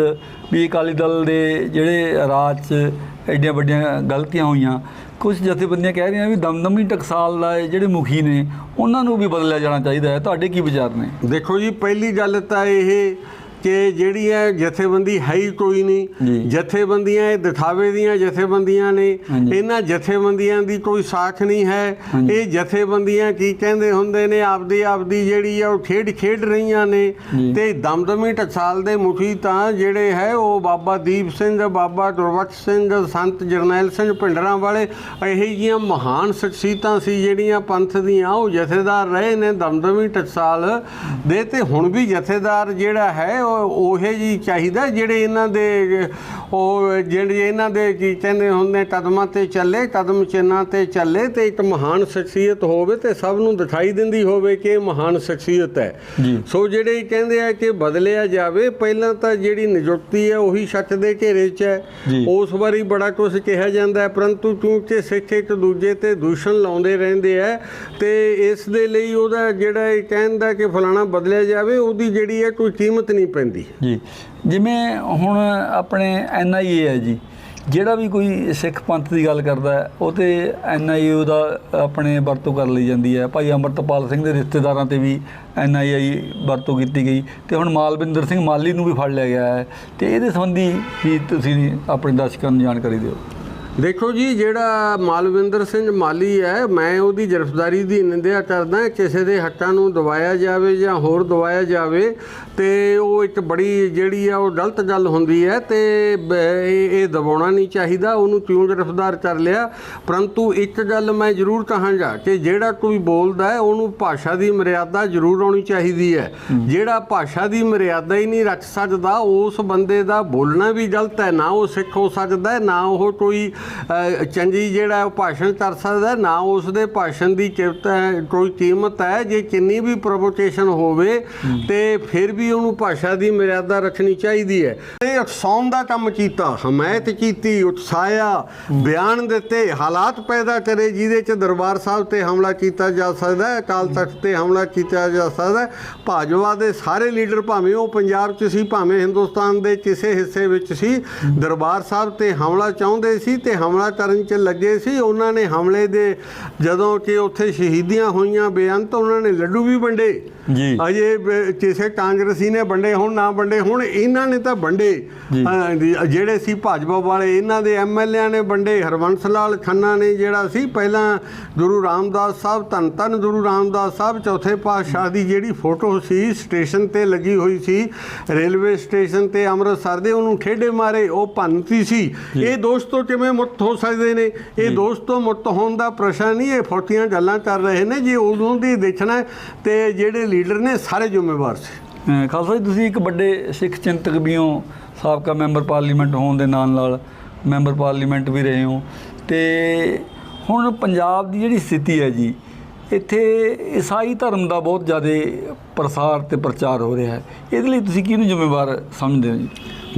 ਵੀ ਅਕਾਲੀ ਦਲ ਦੇ ਜਿਹੜੇ ਰਾਜ 'ਚ ਐਡੀਆਂ ਵੱਡੀਆਂ ਗਲਤੀਆਂ ਹੋਈਆਂ। ਕੁਝ ਜਥੇਬੰਦੀਆਂ ਕਹਿ ਰਹੀਆਂ ਵੀ ਦਮਦਮੀ ਟਕਸਾਲ ਦਾ ਜਿਹੜੇ ਮੁਖੀ ਨੇ, ਉਹਨਾਂ ਨੂੰ ਵੀ ਬਦਲਿਆ ਜਾਣਾ ਚਾਹੀਦਾ ਹੈ। ਤੁਹਾਡੇ ਕੀ ਵਿਚਾਰ ਨੇ? ਦੇਖੋ ਜੀ, ਪਹਿਲੀ ਗੱਲ ਤਾਂ ਇਹ ਕਿ ਜਿਹੜੀ ਹੈ ਜਥੇਬੰਦੀ ਹੈ ਹੀ ਕੋਈ। ਨਹੀਂ ਜਥੇਬੰਦੀਆਂ ਇਹ ਦਿਖਾਵੇ ਦੀਆਂ ਜਥੇਬੰਦੀਆਂ ਨੇ। ਇਹਨਾਂ ਜਥੇਬੰਦੀਆਂ ਦੀ ਕੋਈ ਸਾਖ ਨਹੀਂ ਹੈ। ਇਹ ਜਥੇਬੰਦੀਆਂ ਕੀ ਕਹਿੰਦੇ ਹੁੰਦੇ ਨੇ ਆਪਦੀ ਆਪਦੀ ਜਿਹੜੀ ਆ ਉਹ ਖੇਡ ਖੇਡ ਰਹੀਆਂ ਨੇ। ਤੇ ਦਮਦਮੀ ਟਕਸਾਲ ਦੇ ਮੁਖੀ ਤਾਂ ਜਿਹੜੇ ਹੈ ਉਹ ਬਾਬਾ ਦੀਪ ਸਿੰਘ ਬਾਬਾ ਗੁਰਬਖਸ਼ ਸਿੰਘ ਸੰਤ ਜਰਨੈਲ ਸਿੰਘ ਭਿੰਡਰਾਂ ਵਾਲੇ ਇਹੋ ਜਿਹੀਆਂ ਮਹਾਨ ਸ਼ਖਸੀਅਤਾਂ ਸੀ ਜਿਹੜੀਆਂ ਪੰਥ ਦੀਆਂ ਉਹ ਜਥੇਦਾਰ ਰਹੇ ਨੇ ਦਮਦਮੀ ਟਕਸਾਲ ਦੇ ਤੇ ਹੁਣ ਵੀ ਜਥੇਦਾਰ ਜਿਹੜਾ ਹੈ ਉਹ ਜੀ ਚਾਹੀਦਾ ਜਿਹੜੇ ਇਹਨਾਂ ਦੇ ਉਹ ਜਿਹੜੇ ਇਹਨਾਂ ਦੇ ਕੀ ਕਹਿੰਦੇ ਹੁੰਦੇ ਕਦਮਾਂ ਤੇ ਚੱਲੇ ਕਦਮ ਚਿੰਨ੍ਹਾਂ ਤੇ ਚੱਲੇ ਤੇ ਇੱਕ ਮਹਾਨ ਸ਼ਖਸੀਅਤ ਹੋਵੇ ਤੇ ਸਭ ਨੂੰ ਦਿਖਾਈ ਦਿੰਦੀ ਹੋਵੇ ਕਿ ਇਹ ਮਹਾਨ ਸ਼ਖਸੀਅਤ ਹੈ। ਸੋ ਜਿਹੜੇ ਕਹਿੰਦੇ ਆ ਕਿ ਬਦਲਿਆ ਜਾਵੇ ਪਹਿਲਾਂ ਤਾਂ ਜਿਹੜੀ ਨਿਯੁਕਤੀ ਹੈ ਉਹੀ ਸੱਚ ਦੇ ਘੇਰੇ 'ਚ ਹੈ। ਉਸ ਵਾਰੀ ਬੜਾ ਕੁਝ ਕਿਹਾ ਜਾਂਦਾ ਹੈ ਪਰੰਤੂ ਕਿਉਂਕਿ ਸਿੱਖ ਇੱਕ ਦੂਜੇ ਤੇ ਦੂਸ਼ਣ ਲਾਉਂਦੇ ਰਹਿੰਦੇ ਆ ਤੇ ਇਸ ਦੇ ਲਈ ਉਹਦਾ ਜਿਹੜਾ ਇਹ ਕਹਿੰਦਾ ਕਿ ਫਲਾਣਾ ਬਦਲਿਆ ਜਾਵੇ ਉਹਦੀ ਜਿਹੜੀ ਹੈ ਕੋਈ ਕੀਮਤ ਨਹੀਂ ਪੈਂਦੀ। ਜੀ। ਜਿਵੇਂ ਹੁਣ ਆਪਣੇ ਐਨਆਈਏ ਹੈ ਜੀ, ਜਿਹੜਾ ਵੀ ਕੋਈ ਸਿੱਖ ਪੰਥ ਦੀ ਗੱਲ ਕਰਦਾ ਹੈ ਉਹ ਤੇ ਐਨਆਈਏ ਦਾ ਆਪਣੇ ਵਰਤੋਂ ਕਰ ਲਈ ਜਾਂਦੀ ਹੈ। ਭਾਈ ਅਮਰਤਪਾਲ ਸਿੰਘ ਦੇ ਰਿਸ਼ਤੇਦਾਰਾਂ ਤੇ ਵੀ ਐਨਆਈਏ ਵਰਤੋਂ ਕੀਤੀ ਗਈ ਤੇ ਹੁਣ ਮਾਲਵਿੰਦਰ ਸਿੰਘ ਮਾਲੀ ਨੂੰ ਵੀ ਫੜ ਲਿਆ ਗਿਆ ਹੈ। ਤੇ ਇਹਦੇ ਸੰਬੰਧੀ ਵੀ ਤੁਸੀਂ ਆਪਣੇ ਦਰਸ਼ਕਾਂ ਨੂੰ ਜਾਣਕਾਰੀ ਦਿਓ। ਦੇਖੋ ਜੀ ਜਿਹੜਾ ਮਾਲਵਿੰਦਰ ਸਿੰਘ ਮਾਲੀ ਹੈ ਮੈਂ ਉਹਦੀ ਗ੍ਰਿਫਤਾਰੀ ਦੀ ਨਿੰਦਿਆ ਕਰਦਾ ਕਿਸੇ ਦੇ ਹੱਕਾਂ ਨੂੰ ਦਬਾਇਆ ਜਾਵੇ ਜਾਂ ਹੋਰ ਦਬਾਇਆ ਜਾਵੇ ਤੇ ਉਹ ਇੱਕ ਬੜੀ ਜਿਹੜੀ ਆ ਉਹ ਗਲਤ ਗੱਲ ਹੁੰਦੀ ਹੈ ਤੇ ਇਹ ਦਬਾਉਣਾ ਨਹੀਂ ਚਾਹੀਦਾ ਉਹਨੂੰ ਕਿਉਂ ਗ੍ਰਿਫਤਾਰ ਕਰ ਲਿਆ? ਪਰੰਤੂ ਇੱਕ ਗੱਲ ਮੈਂ ਜ਼ਰੂਰ ਕਹਾਂਗਾ ਕਿ ਜਿਹੜਾ ਕੋਈ ਬੋਲਦਾ ਹੈ ਉਹਨੂੰ ਭਾਸ਼ਾ ਦੀ ਮਰਿਆਦਾ ਜ਼ਰੂਰ ਆਉਣੀ ਚਾਹੀਦੀ ਹੈ। ਜਿਹੜਾ ਭਾਸ਼ਾ ਦੀ ਮਰਿਆਦਾ ਹੀ ਨਹੀਂ ਰੱਖ ਸਕਦਾ ਉਸ ਬੰਦੇ ਦਾ ਬੋਲਣਾ ਵੀ ਗਲਤ ਹੈ ਨਾ ਉਹ ਸਿੱਖ ਹੋ ਸਕਦਾ ਹੈ ਨਾ ਉਹ ਕੋਈ ਚੰਜੀ ਜਿਹੜਾ ਉਹ ਭਾਸ਼ਣ ਕਰ ਸਕਦਾ ਨਾ ਉਸ ਦੇ ਭਾਸ਼ਣ ਦੀ ਕੀਮਤ ਕੋਈ ਕੀਮਤ ਹੈ, ਜੇ ਕਿੰਨੀ ਵੀ ਪ੍ਰੋਵੋਕੇਸ਼ਨ ਹੋਵੇ, ਤੇ ਫਿਰ ਵੀ ਉਹਨੂੰ ਭਾਸ਼ਾ ਦੀ ਮਰਿਆਦਾ ਰੱਖਣੀ ਚਾਹੀਦੀ ਹੈ। ਇਹ ਉਕਸਾਉਣ ਦਾ ਕੰਮ ਕੀਤਾ, ਹਮਾਇਤ ਕੀਤੀ ਉਤਸਾਹਿਆ ਬਿਆਨ ਦਿੱਤੇ, ਹਾਲਾਤ ਪੈਦਾ ਕਰੇ, ਜਿਹਦੇ ਚ ਦਰਬਾਰ ਸਾਹਿਬ ਤੇ ਹਮਲਾ ਕੀਤਾ ਜਾ ਸਕਦਾ ਹੈ, ਅਕਾਲ ਤਖਤ ਤੇ ਹਮਲਾ ਕੀਤਾ ਜਾ ਸਕਦਾ ਹੈ। ਭਾਜਪਾ ਦੇ ਸਾਰੇ ਲੀਡਰ ਭਾਵੇਂ ਉਹ ਪੰਜਾਬ 'ਚ ਸੀ, ਭਾਵੇਂ ਹਿੰਦੁਸਤਾਨ ਦੇ ਕਿਸੇ ਹਿੱਸੇ ਵਿੱਚ ਸੀ, ਦਰਬਾਰ ਸਾਹਿਬ ਤੇ ਹਮਲਾ ਚਾਹੁੰਦੇ ਸੀ ਤੇ ਹਮਲਾ ਕਰਨ 'ਚ ਲੱਗੇ ਸੀ, ਉਹਨਾਂ ਨੇ ਹਮਲੇ ਦੇ ਜਦੋਂ ਕਿ ਉੱਥੇ ਸ਼ਹੀਦੀਆਂ ਹੋਈਆਂ ਬੇਅੰਤ ਉਹਨਾਂ ਨੇ ਲੱਡੂ ਵੀ ਵੰਡੇ। ਜੀ। ਅਜੇ ਕਿਸੇ ਕਾਂਗਰਸੀ ਨੇ ਵੰਡੇ ਹੁਣ ਨਾ ਵੰਡੇ ਹੁਣ ਇਹਨਾਂ ਨੇ ਤਾਂ ਵੰਡੇ। ਜਿਹੜੇ ਸੀ ਭਾਜਪਾ ਵਾਲੇ ਇਹਨਾਂ ਦੇ ਐਮਐਲਏ ਨੇ ਵੰਡੇ। ਹਰਵੰਸ ਲਾਲ ਖੰਨਾ ਨੇ ਜਿਹੜਾ ਸੀ ਪਹਿਲਾਂ ਗੁਰੂ ਰਾਮਦਾਸ ਸਾਹਿਬ ਧੰਨ ਧੰਨ ਗੁਰੂ ਰਾਮਦਾਸ ਸਾਹਿਬ ਚੌਥੇ ਪਾਤਸ਼ਾਹ ਦੀ ਜਿਹੜੀ ਫੋਟੋ ਸੀ ਸਟੇਸ਼ਨ ਤੇ ਲੱਗੀ ਹੋਈ ਸੀ ਰੇਲਵੇ ਸਟੇਸ਼ਨ ਤੇ ਅੰਮ੍ਰਿਤਸਰ ਦੇ ਉਹਨੂੰ ਠੇਡੇ ਮਾਰੇ ਉਹ ਭੰਨਤੀ ਸੀ। ਇਹ ਦੋਸਤ ਕਿਵੇਂ ਮੁਕਤ ਹੋ ਸਕਦੇ ਨੇ? ਇਹ ਦੋਸਤ ਮੁਕਤ ਹੋਣ ਦਾ ਪ੍ਰਸ਼ਨ ਨਹੀਂ ਇਹ ਫੋਟੀਆਂ ਗੱਲਾਂ ਕਰ ਰਹੇ ਨੇ ਜੇ ਉਦੋਂ ਦੀ ਦੇਖਣਾ ਤੇ ਜਿਹੜੇ ਲੀਡਰ ਨੇ ਸਾਰੇ ਜ਼ਿੰਮੇਵਾਰ ਸੀ। ਖਾਲਸਾ ਜੀ ਤੁਸੀਂ ਇੱਕ ਵੱਡੇ ਸਿੱਖ ਚਿੰਤਕ ਵੀ ਹੋ ਸਾਬਕਾ ਮੈਂਬਰ ਪਾਰਲੀਮੈਂਟ ਹੋਣ ਦੇ ਨਾਲ ਨਾਲ ਮੈਂਬਰ ਪਾਰਲੀਮੈਂਟ ਵੀ ਰਹੇ ਹੋ। ਤੇ ਹੁਣ ਪੰਜਾਬ ਦੀ ਜਿਹੜੀ ਸਥਿਤੀ ਹੈ ਜੀ ਇੱਥੇ ਈਸਾਈ ਧਰਮ ਦਾ ਬਹੁਤ ਜ਼ਿਆਦਾ ਪ੍ਰਸਾਰ ਤੇ ਪ੍ਰਚਾਰ ਹੋ ਰਿਹਾ ਹੈ। ਇਹਦੇ ਲਈ ਤੁਸੀਂ ਕਿਹਨੂੰ ਜ਼ਿੰਮੇਵਾਰ ਸਮਝਦੇ ਹੋ ਜੀ?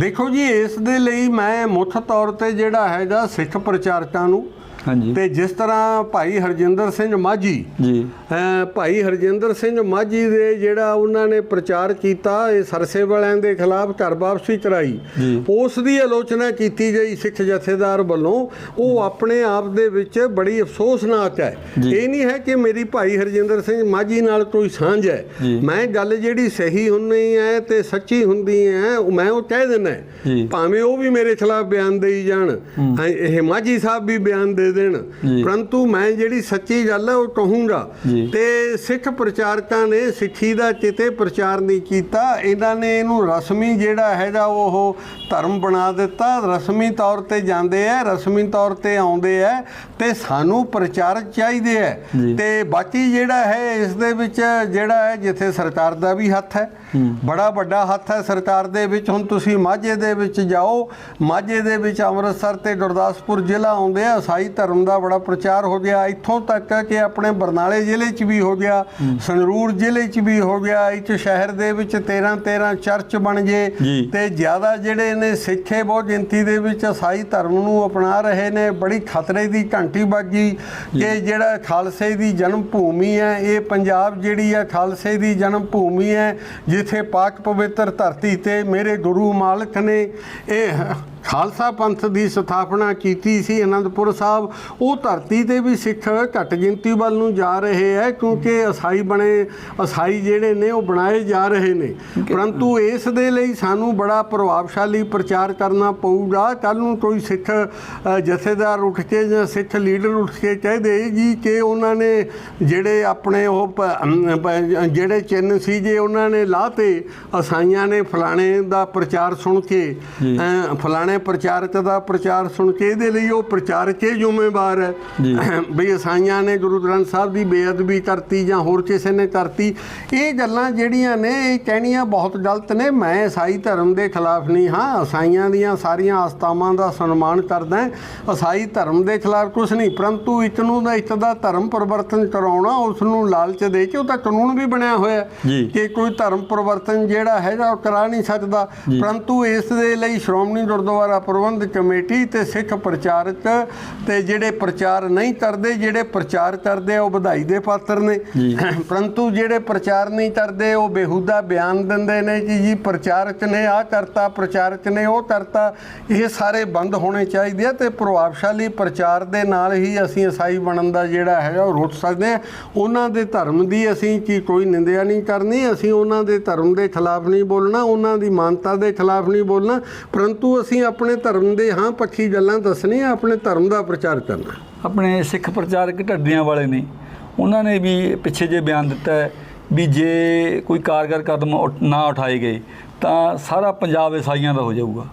ਦੇਖੋ ਜੀ ਇਸ ਦੇ ਲਈ ਮੈਂ ਮੁੱਖ ਤੌਰ ਤੇ ਜਿਹੜਾ ਹੈਗਾ ਸਿੱਖ ਪ੍ਰਚਾਰਕਾਂ ਨੂੰ ਹਾਂਜੀ ਤੇ ਜਿਸ ਤਰ੍ਹਾਂ ਭਾਈ ਹਰਜਿੰਦਰ ਸਿੰਘ ਮਾਝੀ ਜੀ ਭਾਈ ਹਰਜਿੰਦਰ ਸਿੰਘ ਮਾਝੀ ਦੇ ਜਿਹੜਾ ਉਹਨਾਂ ਨੇ ਪ੍ਰਚਾਰ ਕੀਤਾ ਇਹ ਸਰਸੇ ਵਾਲਿਆਂ ਦੇ ਖਿਲਾਫ ਘਰ ਵਾਪਸੀ ਜੀ। ਉਸ ਦੀ ਆਲੋਚਨਾ ਕੀਤੀ ਗਈ ਸਿੱਖ ਜਥੇਦਾਰ ਵੱਲੋਂ ਉਹ ਆਪਣੇ ਆਪ ਦੇ ਵਿੱਚ ਬੜੀ ਅਫਸੋਸਨਾਕ ਹੈ। ਇਹ ਨਹੀਂ ਹੈ ਕਿ ਮੇਰੀ ਭਾਈ ਹਰਜਿੰਦਰ ਸਿੰਘ ਮਾਝੀ ਨਾਲ ਕੋਈ ਸਾਂਝ ਹੈ। ਮੈਂ ਗੱਲ ਜਿਹੜੀ ਸਹੀ ਹੁੰਦੀ ਹੈ ਤੇ ਸੱਚੀ ਹੁੰਦੀ ਹੈ ਮੈਂ ਉਹ ਕਹਿ ਦਿੰਦਾ। ਭਾਵੇਂ ਉਹ ਵੀ ਮੇਰੇ ਖਿਲਾਫ ਬਿਆਨ ਦੇਈ ਜਾਣ ਇਹ ਮਾਝੀ ਸਾਹਿਬ ਵੀ ਬਿਆਨ ਦੇ ਦੇਣ। ਪਰੰਤੂ ਮੈਂ ਜਿਹੜੀ ਸੱਚੀ ਗੱਲ ਹੈ ਉਹ ਕਹੂੰਗਾ। ਤੇ ਸਿੱਖ ਪ੍ਰਚਾਰਕਾਂ ਨੇ ਸਿੱਖੀ ਦਾ ਕਿਤੇ ਪ੍ਰਚਾਰ ਨਹੀਂ ਕੀਤਾ ਇਹਨਾਂ ਨੇ ਇਹਨੂੰ ਰਸਮੀ ਜਿਹੜਾ ਹੈਗਾ ਉਹ ਧਰਮ ਬਣਾ ਦਿੱਤਾ ਰਸਮੀ ਤੌਰ ਤੇ ਜਾਂਦੇ ਆ ਰਸਮੀ ਤੌਰ ਤੇ ਆਉਂਦੇ ਆ ਤੇ ਸਾਨੂੰ ਪ੍ਰਚਾਰਕ ਚਾਹੀਦੇ ਆ। ਤੇ ਬਾਕੀ ਜਿਹੜਾ ਹੈ ਇਸ ਦੇ ਵਿੱਚ ਜਿਹੜਾ ਹੈ ਜਿੱਥੇ ਸਰਕਾਰ ਦਾ ਵੀ ਹੱਥ ਹੈ ਬੜਾ ਵੱਡਾ ਹੱਥ ਹੈ ਸਰਕਾਰ ਦੇ ਵਿੱਚ। ਹੁਣ ਤੁਸੀਂ ਮਾਝੇ ਦੇ ਵਿੱਚ ਜਾਓ। ਮਾਝੇ ਦੇ ਵਿੱਚ ਅੰਮ੍ਰਿਤਸਰ ਤੇ ਗੁਰਦਾਸਪੁਰ ਜ਼ਿਲ੍ਹਾ ਆਉਂਦੇ ਆ। ਈਸਾਈ ਧਰਮ ਦਾ ਬੜਾ ਪ੍ਰਚਾਰ ਹੋ ਗਿਆ। ਇੱਥੋਂ ਤੱਕ ਕਿ ਆਪਣੇ ਬਰਨਾਲੇ ਜ਼ਿਲ੍ਹੇ 'ਚ ਵੀ ਹੋ ਗਿਆ। ਸੰਗਰੂਰ ਜ਼ਿਲ੍ਹੇ 'ਚ ਵੀ ਹੋ ਗਿਆ। ਇੱਥੇ ਸ਼ਹਿਰ ਦੇ ਵਿੱਚ 13 13 ਚਰਚ ਬਣ ਜੀ। ਤੇ ਜ਼ਿਆਦਾ ਜਿਹੜੇ ਨੇ ਸਿੱਖੇ ਬਹੁਤ ਗਿਣਤੀ ਦੇ ਵਿੱਚ ਈਸਾਈ ਧਰਮ ਨੂੰ ਅਪਣਾ ਰਹੇ ਨੇ। ਬੜੀ ਖਤਰੇ ਦੀ ਘੰਟੀ ਵੱਜੀ ਕਿ ਜਿਹੜਾ ਖਾਲਸੇ ਦੀ ਜਨਮ ਭੂਮੀ ਹੈ ਇਹ ਪੰਜਾਬ ਜਿਹੜੀ ਹੈ ਖਾਲਸੇ ਦੀ ਜਨਮ ਭੂਮੀ ਹੈ ਜਿੱਥੇ ਪਾਕ ਪਵਿੱਤਰ ਧਰਤੀ ਤੇ ਮੇਰੇ ਗੁਰੂ ਮਾਲਕ ਨੇ ਇਹ ਖਾਲਸਾ ਪੰਥ ਦੀ ਸਥਾਪਨਾ ਕੀਤੀ ਸੀ ਅਨੰਦਪੁਰ ਸਾਹਿਬ ਉਹ ਧਰਤੀ ਤੇ ਵੀ ਸਿੱਖ ਘੱਟ ਗਿਣਤੀ ਵੱਲ ਨੂੰ ਜਾ ਰਹੇ ਹੈ ਕਿਉਂਕਿ ਈਸਾਈ ਬਣੇ ਈਸਾਈ ਜਿਹੜੇ ਨੇ ਉਹ ਬਣਾਏ ਜਾ ਰਹੇ ਨੇ ਪਰੰਤੂ ਇਸ ਦੇ ਲਈ ਸਾਨੂੰ ਬੜਾ ਪ੍ਰਭਾਵਸ਼ਾਲੀ ਪ੍ਰਚਾਰ ਕਰਨਾ ਪਊਗਾ ਕੱਲ ਨੂੰ ਕੋਈ ਸਿੱਖ ਜਥੇਦਾਰ ਉੱਠ ਕੇ ਜਾਂ ਸਿੱਖ ਲੀਡਰ ਉੱਠ ਕੇ ਕਹਿ ਜੀ ਕਿ ਉਹਨਾਂ ਨੇ ਜਿਹੜੇ ਆਪਣੇ ਉਹ ਜਿਹੜੇ ਚਿੰਨ ਸੀ ਜੇ ਉਹਨਾਂ ਨੇ ਲਾਤੇ ਈਸਾਈਆਂ ਨੇ ਫਲਾਣੇ ਦਾ ਪ੍ਰਚਾਰ ਸੁਣ ਕੇ ਜੀ। ਫਲਾਣੇ ਪ੍ਰਚਾਰਕ ਦਾ ਪ੍ਰਚਾਰ ਸੁਣ ਕੇ ਇਹਦੇ ਲਈ ਉਹ ਪ੍ਰਚਾਰਕ ਹੀ ਜ਼ਿੰਮੇਵਾਰ ਹੈ ਜੀ। ਵੀ ਈਸਾਈਆਂ ਨੇ ਗੁਰੂ ਗ੍ਰੰਥ ਸਾਹਿਬ ਦੀ ਬੇਅਦਬੀ ਕਰਤੀ ਜਾਂ ਹੋਰ ਕਿਸੇ ਨੇ ਕਰਤੀ ਇਹ ਗੱਲਾਂ ਜਿਹੜੀਆਂ ਨੇ ਇਹ ਕਹਿਣੀਆਂ ਬਹੁਤ ਗਲਤ ਨੇ ਮੈਂ ਈਸਾਈ ਧਰਮ ਦੇ ਖਿਲਾਫ ਨਹੀਂ ਹਾਂ ਈਸਾਈਆਂ ਦੀਆਂ ਸਾਰੀਆਂ ਆਸਥਾਵਾਂ ਦਾ ਸਨਮਾਨ ਕਰਦਾ ਹਾਂ। ਈਸਾਈ ਧਰਮ ਦੇ ਖਿਲਾਫ ਕੁਝ ਨਹੀਂ ਪਰੰਤੂ ਇੱਕ ਨੂੰ ਦਾ ਇੱਕ ਦਾ ਧਰਮ ਪਰਿਵਰਤਨ ਕਰਾਉਣਾ ਉਸ ਨੂੰ ਲਾਲਚ ਦੇ ਕੇ ਉਹਦਾ ਕਾਨੂੰਨ ਵੀ ਬਣਿਆ ਹੋਇਆ। ਕਿ ਕੋਈ ਧਰਮ ਪਰਿਵਰਤਨ ਜਿਹੜਾ ਹੈਗਾ ਉਹ ਕਰਾ ਨਹੀਂ ਸਕਦਾ। ਪਰੰਤੂ ਇਸ ਦੇ ਲਈ ਸ਼੍ਰੋਮਣੀ ਗੁਰਦੁਆਰਾ ਪ੍ਰਬੰਧਕ ਕਮੇਟੀ ਤੇ ਸਿੱਖ ਪ੍ਰਚਾਰਕ ਤੇ ਜਿਹੜੇ ਪ੍ਰਚਾਰ ਨਹੀਂ ਕਰਦੇ ਜਿਹੜੇ ਪ੍ਰਚਾਰ ਕਰਦੇ ਉਹ ਵਧਾਈ ਦੇ ਪਾਤਰ ਨੇ। ਪਰੰਤੂ ਜਿਹੜੇ ਪ੍ਰਚਾਰ ਨਹੀਂ ਕਰਦੇ ਉਹ ਬੇਹੂਦਾ ਬਿਆਨ ਦਿੰਦੇ ਨੇ ਕਿ ਜੀ ਪ੍ਰਚਾਰਕ ਨੇ ਆ ਕਰਤਾ ਪ੍ਰਚਾਰਕ ਨੇ ਉਹ ਕਰਤਾ ਇਹ ਸਾਰੇ ਬੰਦ ਹੋਣੇ ਚਾਹੀਦੇ ਆ ਤੇ ਪ੍ਰਭਾਵਸ਼ਾਲੀ ਪ੍ਰਚਾਰ ਦੇ ਨਾਲ ਹੀ ਅਸੀਂ ਈਸਾਈ ਬਣਨ ਦਾ ਜਿਹੜਾ ਹੈਗਾ ਉਹ ਰੋਕ ਸਕਦੇ ਆ। ਉਹਨਾਂ ਦੇ ਧਰਮ ਦੀ ਅਸੀਂ ਕੀ ਕੋਈ ਨਿੰਦਿਆ ਨਹੀਂ ਕਰਨੀ ਅਸੀਂ ਉਹਨਾਂ ਦੇ ਧਰਮ ਦੇ ਖਿਲਾਫ ਨਹੀਂ ਬੋਲਣਾ ਉਹਨਾਂ ਦੀ ਮਾਨਤਾ ਦੇ ਖਿਲਾਫ ਨਹੀਂ ਬੋਲਣਾ। ਪਰੰਤੂ ਅਸੀਂ ਆਪਣੇ ਧਰਮ ਦੇ ਹਾਂ ਪੱਖੀ ਗੱਲਾਂ ਦੱਸਣੀਆਂ, ਆਪਣੇ ਧਰਮ ਦਾ ਪ੍ਰਚਾਰ ਕਰਨਾ। ਆਪਣੇ ਸਿੱਖ ਪ੍ਰਚਾਰਕ ਢੱਡੀਆਂ ਵਾਲੇ ਨੇ। ਉਹਨਾਂ ਨੇ ਵੀ ਪਿੱਛੇ ਜੇ ਬਿਆਨ ਦਿੱਤਾ ਹੈ ਵੀ ਜੇ ਕੋਈ ਕਾਰਗਰ ਕਦਮ ਉਠ- ਨਾ ਉਠਾਏ ਗਏ, ਤਾਂ ਸਾਰਾ ਪੰਜਾਬ ਈਸਾਈਆਂ ਦਾ ਹੋ ਜਾਊਗਾ।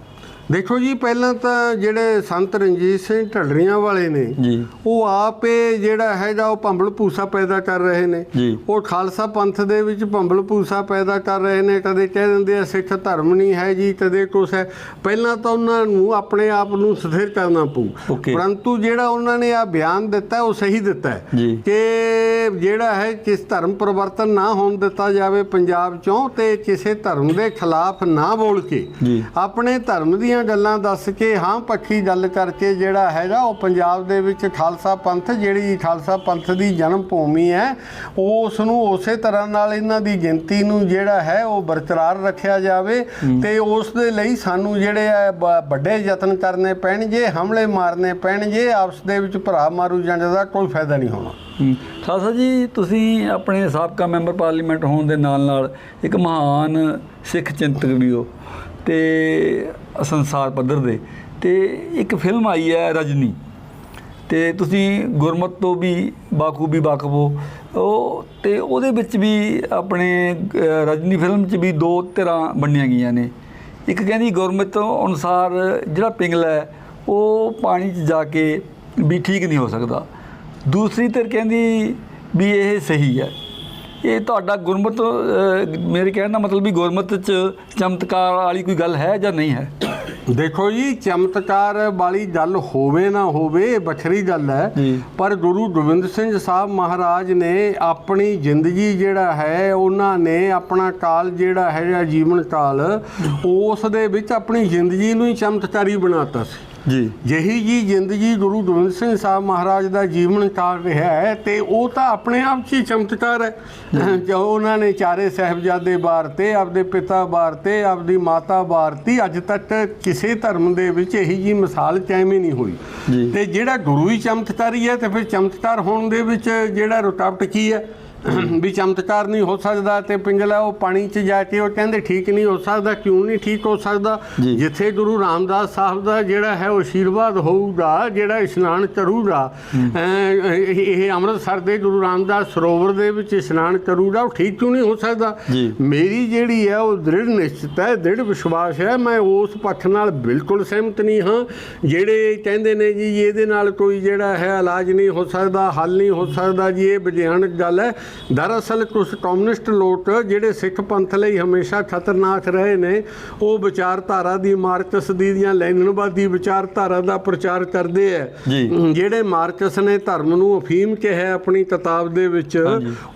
ਦੇਖੋ ਜੀ ਪਹਿਲਾਂ ਤਾਂ ਜਿਹੜੇ ਸੰਤ ਰਣਜੀਤ ਸਿੰਘ ਢੱਡਰੀਆਂ ਵਾਲੇ ਨੇ ਜੀ ਉਹ ਆਪੇ ਜਿਹੜਾ ਹੈਗਾ ਉਹ ਭੰਬਲ ਭੂਸਾ ਪੈਦਾ ਕਰ ਰਹੇ ਨੇ। ਉਹ ਖਾਲਸਾ ਪੰਥ ਦੇ ਵਿੱਚ ਭੰਬਲ ਭੂਸਾ ਪੈਦਾ ਕਰ ਰਹੇ ਨੇ ਕਦੇ ਕਹਿ ਦਿੰਦੇ ਆ ਸਿੱਖ ਧਰਮ ਨਹੀਂ ਹੈ ਜੀ ਕਦੇ ਕੁਛ ਹੈ ਪਹਿਲਾਂ ਤਾਂ ਉਹਨਾਂ ਨੂੰ ਆਪਣੇ ਆਪ ਨੂੰ ਸਥਿਰ ਕਰਨਾ ਪਊ. ਪਰੰਤੂ ਜਿਹੜਾ ਉਹਨਾਂ ਨੇ ਆ ਬਿਆਨ ਦਿੱਤਾ ਉਹ ਸਹੀ ਦਿੱਤਾ। ਕਿ ਜਿਹੜਾ ਹੈ ਕਿਸ ਧਰਮ ਪਰਿਵਰਤਨ ਨਾ ਹੋਣ ਦਿੱਤਾ ਜਾਵੇ ਪੰਜਾਬ ਚੋਂ ਤੇ ਕਿਸੇ ਧਰਮ ਦੇ ਖਿਲਾਫ ਨਾ ਬੋਲ ਕੇ। ਆਪਣੇ ਧਰਮ ਦੀਆਂ ਗੱਲਾਂ ਦੱਸ ਕੇ ਹਾਂ ਪੱਖੀ ਗੱਲ ਕਰਕੇ ਜਿਹੜਾ ਹੈਗਾ ਉਹ ਪੰਜਾਬ ਦੇ ਵਿੱਚ ਖਾਲਸਾ ਪੰਥ ਜਿਹੜੀ ਖਾਲਸਾ ਪੰਥ ਦੀ ਜਨਮ ਭੂਮੀ ਹੈ ਉਸ ਨੂੰ ਉਸੇ ਤਰ੍ਹਾਂ ਨਾਲ ਇਹਨਾਂ ਦੀ ਗਿਣਤੀ ਨੂੰ ਜਿਹੜਾ ਹੈ ਉਹ ਬਰਕਰਾਰ ਰੱਖਿਆ ਜਾਵੇ ਤੇ ਉਸ ਦੇ ਲਈ ਸਾਨੂੰ ਜਿਹੜੇ ਵੱਡੇ ਯਤਨ ਕਰਨੇ ਪੈਣਗੇ ਹਮਲੇ ਮਾਰਨੇ ਪੈਣਗੇ ਆਪਸ ਦੇ ਵਿੱਚ ਭਰਾ ਮਾਰੂ ਜੰਜ ਦਾ ਕੋਈ ਫਾਇਦਾ ਨਹੀਂ ਹੋਣਾ। ਖਾਲਸਾ ਜੀ ਤੁਸੀਂ ਆਪਣੇ ਸਾਬਕਾ ਮੈਂਬਰ ਪਾਰਲੀਮੈਂਟ ਹੋਣ ਦੇ ਨਾਲ ਨਾਲ ਇੱਕ ਮਹਾਨ ਸਿੱਖ ਚਿੰਤਕ ਵੀ ਹੋ ਤੇ ਸੰਸਾਰ ਪੱਧਰ ਦੇ। ਤੇ ਇੱਕ ਫਿਲਮ ਆਈ ਹੈ ਰਜਨੀ। ਤੇ ਤੁਸੀਂ ਗੁਰਮਤ ਤੋਂ ਵੀ ਬਾਖੂਬੀ ਵਾਕਫ ਹੋ। ਉਹ ਤੇ ਉਹਦੇ ਵਿੱਚ ਵੀ ਆਪਣੇ ਰਜਨੀ ਫਿਲਮ 'ਚ ਵੀ ਦੋ ਧਿਰਾਂ ਬਣੀਆਂ ਗਈਆਂ ਨੇ। ਇੱਕ ਕਹਿੰਦੀ ਗੁਰਮਤ ਅਨੁਸਾਰ ਜਿਹੜਾ ਪਿੰਗਲਾ ਹੈ, ਉਹ ਪਾਣੀ 'ਚ ਜਾ ਕੇ ਵੀ ਠੀਕ ਨਹੀਂ ਹੋ ਸਕਦਾ। ਦੂਸਰੀ ਧਿਰ ਕਹਿੰਦੀ ਵੀ ਇਹ ਸਹੀ ਹੈ। ਇਹ ਤੁਹਾਡਾ ਗੁਰਮਤ ਮੇਰੇ ਕਹਿਣ ਦਾ ਮਤਲਬ ਵੀ ਗੁਰਮਤ 'ਚ ਚਮਤਕਾਰ ਵਾਲੀ ਕੋਈ ਗੱਲ ਹੈ ਜਾਂ ਨਹੀਂ ਹੈ? ਦੇਖੋ ਜੀ ਚਮਤਕਾਰ ਵਾਲੀ ਗੱਲ ਹੋਵੇ ਨਾ ਹੋਵੇ ਇਹ ਵੱਖਰੀ ਗੱਲ ਹੈ। ਪਰ ਗੁਰੂ ਗੋਬਿੰਦ ਸਿੰਘ ਸਾਹਿਬ ਮਹਾਰਾਜ ਨੇ ਆਪਣੀ ਜ਼ਿੰਦਗੀ ਜਿਹੜਾ ਹੈ ਉਹਨਾਂ ਨੇ ਆਪਣਾ ਕਾਲ ਜਿਹੜਾ ਹੈ ਜੀਵਨ ਕਾਲ ਉਸ ਦੇ ਵਿੱਚ ਆਪਣੀ ਜ਼ਿੰਦਗੀ ਨੂੰ ਹੀ ਚਮਤਕਾਰੀ ਬਣਾਤਾ ਸੀ। ਜੀ। ਯਹੀ ਜੀ ਜ਼ਿੰਦਗੀ ਗੁਰੂ ਗੋਬਿੰਦ ਸਿੰਘ ਸਾਹਿਬ ਮਹਾਰਾਜ ਦਾ ਜੀਵਨ ਕਾਲ ਰਿਹਾ ਹੈ ਤੇ ਉਹ ਤਾਂ ਆਪਣੇ ਆਪ 'ਚ ਹੀ ਚਮਤਕਾਰ ਹੈ। ਜੋ। ਉਹਨਾਂ ਨੇ ਚਾਰੇ ਸਾਹਿਬਜ਼ਾਦੇ ਵਾਰਤੇ ਆਪਦੇ ਪਿਤਾ ਵਾਰਤੇ ਆਪਦੀ ਮਾਤਾ ਵਾਰਤੀ ਅੱਜ ਤੱਕ ਕਿਸੇ ਧਰਮ ਦੇ ਵਿੱਚ ਇਹੀ ਜੀ ਮਿਸਾਲ ਕਾਇਮ ਹੀ ਨਹੀਂ ਹੋਈ। ਤੇ ਜਿਹੜਾ ਗੁਰੂ ਹੀ ਚਮਤਕਾਰੀ ਹੈ ਤੇ ਫਿਰ ਚਮਤਕਾਰ ਹੋਣ ਦੇ ਵਿੱਚ ਜਿਹੜਾ ਰੁਕਾਵਟ ਕੀ ਹੈ? ਵੀ ਚਮਤਕਾਰ ਨਹੀਂ ਹੋ ਸਕਦਾ ਤੇ ਪਿੰਗਲਾ ਉਹ ਪਾਣੀ 'ਚ ਜਾ ਕੇ ਉਹ ਕਹਿੰਦੇ ਠੀਕ ਨਹੀਂ ਹੋ ਸਕਦਾ ਕਿਉਂ ਨਹੀਂ ਠੀਕ ਹੋ ਸਕਦਾ। ਜਿੱਥੇ ਗੁਰੂ ਰਾਮਦਾਸ ਸਾਹਿਬ ਦਾ ਜਿਹੜਾ ਹੈ ਉਹ ਆਸ਼ੀਰਵਾਦ ਹੋਊਗਾ ਜਿਹੜਾ ਇਸ਼ਨਾਨ ਕਰੂਗਾ ਇਹ ਅੰਮ੍ਰਿਤਸਰ ਦੇ ਗੁਰੂ ਰਾਮਦਾਸ ਸਰੋਵਰ ਦੇ ਵਿੱਚ ਇਸ਼ਨਾਨ ਕਰੂਗਾ ਉਹ ਠੀਕ ਕਿਉਂ ਨਹੀਂ ਹੋ ਸਕਦਾ। ਮੇਰੀ ਜਿਹੜੀ ਹੈ ਉਹ ਦ੍ਰਿੜ ਨਿਸ਼ਚਿਤ ਹੈ ਦ੍ਰਿੜ ਵਿਸ਼ਵਾਸ ਹੈ ਮੈਂ ਉਸ ਪੱਖ ਨਾਲ ਬਿਲਕੁਲ ਸਹਿਮਤ ਨਹੀਂ ਹਾਂ। ਜਿਹੜੇ ਕਹਿੰਦੇ ਨੇ ਜੀ ਇਹਦੇ ਨਾਲ ਕੋਈ ਜਿਹੜਾ ਹੈ ਇਲਾਜ ਨਹੀਂ ਹੋ ਸਕਦਾ ਹੱਲ ਨਹੀਂ ਹੋ ਸਕਦਾ ਜੀ ਇਹ ਵਿਗਿਆਨਕ ਗੱਲ ਹੈ। ਦਰਅਸਲ ਕੁਝ ਕਮਿਊਨਿਸਟ ਲੋਕ ਜਿਹੜੇ ਸਿੱਖ ਪੰਥ ਲਈ ਹਮੇਸ਼ਾ ਖਤਰਨਾਕ ਰਹੇ ਨੇ ਉਹ ਵਿਚਾਰਧਾਰਾ ਦੀ ਮਾਰਕਸ ਦੀ ਜਾਂ ਲੈਨਨਵਾਦੀ ਵਿਚਾਰਧਾਰਾ ਦਾ ਪ੍ਰਚਾਰ ਕਰਦੇ ਆ। ਜਿਹੜੇ ਮਾਰਕਸ ਨੇ ਧਰਮ ਨੂੰ ਅਫੀਮ ਕਿਹਾ ਆਪਣੀ ਕਿਤਾਬ ਦੇ ਵਿੱਚ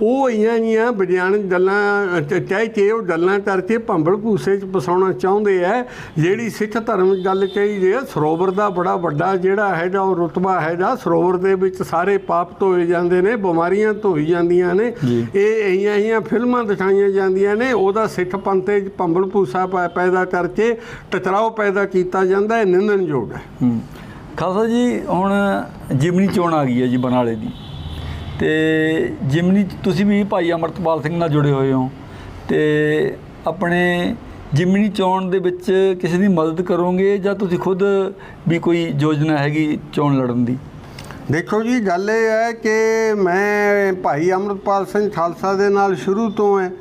ਉਹ ਇਆਂ ਜੀਆਂ ਵਿਗਿਆਨਕ ਗੱਲਾਂ ਕਹਿ ਕੇ ਉਹ ਗੱਲਾਂ ਕਰਕੇ ਭੰਬਲ ਭੂਸੇ ਚ ਫਸਾਉਣਾ ਚਾਹੁੰਦੇ ਆ ਜਿਹੜੀ ਸਿੱਖ ਧਰਮ ਗੱਲ ਕਹੀ ਜੇ ਸਰੋਵਰ ਦਾ ਬੜਾ ਵੱਡਾ ਜਿਹੜਾ ਹੈਗਾ ਉਹ ਰੁਤਬਾ ਹੈਗਾ ਸਰੋਵਰ ਦੇ ਵਿੱਚ ਸਾਰੇ ਪਾਪ ਧੋਏ ਜਾਂਦੇ ਨੇ ਬਿਮਾਰੀਆਂ ਧੋਈ ਜਾਂਦੀਆਂ ਨੇ ਜੀ। ਇਹ ਇਹੀਆਂ ਇਹੀਆਂ ਫਿਲਮਾਂ ਦਿਖਾਈਆਂ ਜਾਂਦੀਆਂ ਨੇ। ਉਹਦਾ ਸਿੱਖ ਪੰਥੇ 'ਚ ਭੰਬਲ ਭੂਸਾ ਪੈ- ਪੈਦਾ ਕਰਕੇ ਟਕਰਾਓ ਪੈਦਾ ਕੀਤਾ ਜਾਂਦਾ। ਹੈ ਨਿੰਦਣਯੋਗ ਹੈ। ਹੂੰ। ਖਾਲਸਾ ਜੀ ਹੁਣ ਜਿਮਨੀ ਚੋਣ ਆ ਗਈ ਹੈ ਜੀ ਬਰਨਾਲੇ ਦੀ। ਤੇ ਜਿਮਨੀ ਤੁਸੀਂ ਵੀ ਭਾਈ ਅਮਰਤਪਾਲ ਸਿੰਘ ਨਾਲ ਜੁੜੇ ਹੋਏ ਹੋ। ਤੇ ਆਪਣੇ ਜਿਮਨੀ ਚੋਣ ਦੇ ਵਿੱਚ ਕਿਸੇ ਦੀ ਮਦਦ ਕਰੋਗੇ ਜਾਂ ਤੁਸੀਂ ਖੁਦ ਵੀ ਕੋਈ ਯੋਜਨਾ ਹੈਗੀ ਚੋਣ ਲੜਨ ਦੀ? ਦੇਖੋ ਜੀ, ਗੱਲ ਇਹ ਹੈ ਕਿ ਮੈਂ ਭਾਈ ਅਮਰਪਾਲ ਸਿੰਘ ਖਾਲਸਾ ਦੇ ਨਾਲ ਸ਼ੁਰੂ ਤੋਂ ਹੈ।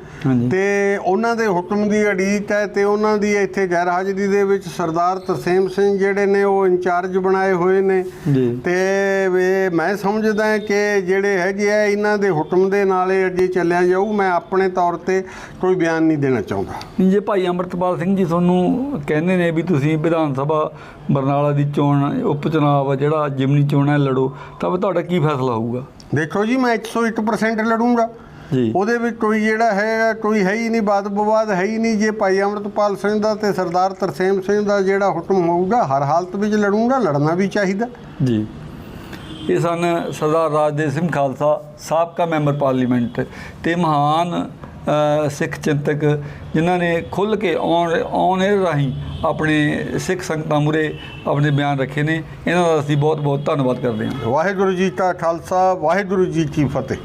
ਤੇ ਉਹਨਾਂ ਦੇ ਹੁਕਮ ਦੀ ਅੜੀਕ ਹੈ ਤੇ ਉਹਨਾਂ ਦੀ ਇੱਥੇ ਗੈਰ ਹਾਜ਼ਰੀ ਦੇ ਵਿੱਚ ਸਰਦਾਰ ਤਰਸੇਮ ਸਿੰਘ ਜਿਹੜੇ ਨੇ ਉਹ ਇੰਚਾਰਜ ਬਣਾਏ ਹੋਏ ਨੇ। ਤੇ ਮੈਂ ਸਮਝਦਾ ਹਾਂ ਕਿ ਜਿਹੜੇ ਹੈਗੇ ਆ ਇਹਨਾਂ ਦੇ ਹੁਕਮ ਦੇ ਨਾਲ ਇਹ ਅੱਗੇ ਚੱਲਿਆ ਜਾਊ। ਮੈਂ ਆਪਣੇ ਤੌਰ ਤੇ ਕੋਈ ਬਿਆਨ ਨਹੀਂ ਦੇਣਾ ਚਾਹੁੰਦਾ। ਨਹੀਂ, ਜੇ ਭਾਈ ਅਮਰਤਪਾਲ ਸਿੰਘ ਜੀ ਤੁਹਾਨੂੰ ਕਹਿੰਦੇ ਨੇ ਵੀ ਤੁਸੀਂ ਵਿਧਾਨ ਸਭਾ ਬਰਨਾਲਾ ਦੀ ਚੋਣ ਉਪ ਚੁਣਾਵ ਆ ਜਿਹੜਾ ਜਿਮਨੀ ਚੋਣ ਹੈ ਲੜੋ ਤਾਂ ਤੁਹਾਡਾ ਕੀ ਫੈਸਲਾ ਹੋਊਗਾ? ਦੇਖੋ ਜੀ ਮੈਂ 101% ਲੜੂੰਗਾ। ਉਹਦੇ ਵਿੱਚ ਕੋਈ ਜਿਹੜਾ ਹੈ ਕੋਈ ਹੈ ਹੀ ਨਹੀਂ ਬਾਦ ਵਿਵਾਦ ਹੈ ਹੀ ਨਹੀਂ। ਜੇ ਭਾਈ ਅਮਰਤਪਾਲ ਸਿੰਘ ਦਾ ਤੇ ਸਰਦਾਰ ਤਰਸੇਮ ਸਿੰਘ ਦਾ ਜਿਹੜਾ ਹੁਕਮ ਹੋਊਗਾ ਹਰ ਹਾਲਤ ਵਿੱਚ ਲੜੂੰਗਾ ਲੜਨਾ ਵੀ ਚਾਹੀਦਾ। ਜੀ। ਇਹ ਸਨ ਸਰਦਾਰ ਰਾਜਦੇਵ ਸਿੰਘ ਖਾਲਸਾ ਸਾਬਕਾ ਮੈਂਬਰ ਪਾਰਲੀਮੈਂਟ ਤੇ ਮਹਾਨ ਸਿੱਖ ਚਿੰਤਕ ਜਿਨ੍ਹਾਂ ਨੇ ਖੁੱਲ੍ਹ ਕੇ ਔਨ ਔਨ 에ਅਰ ਰਾਹੀਂ ਆਪਣੇ ਸਿੱਖ ਸੰਗਤਾਂ ਮੂਹਰੇ ਆਪਣੇ ਬਿਆਨ ਰੱਖੇ ਨੇ। ਇਹਨਾਂ ਦਾ ਅਸੀਂ ਬਹੁਤ ਬਹੁਤ ਧੰਨਵਾਦ ਕਰਦੇ ਹਾਂ। ਵਾਹਿਗੁਰੂ ਜੀ ਕਾ ਖਾਲਸਾ ਵਾਹਿਗੁਰੂ ਜੀ ਕੀ ਫਤਿਹ।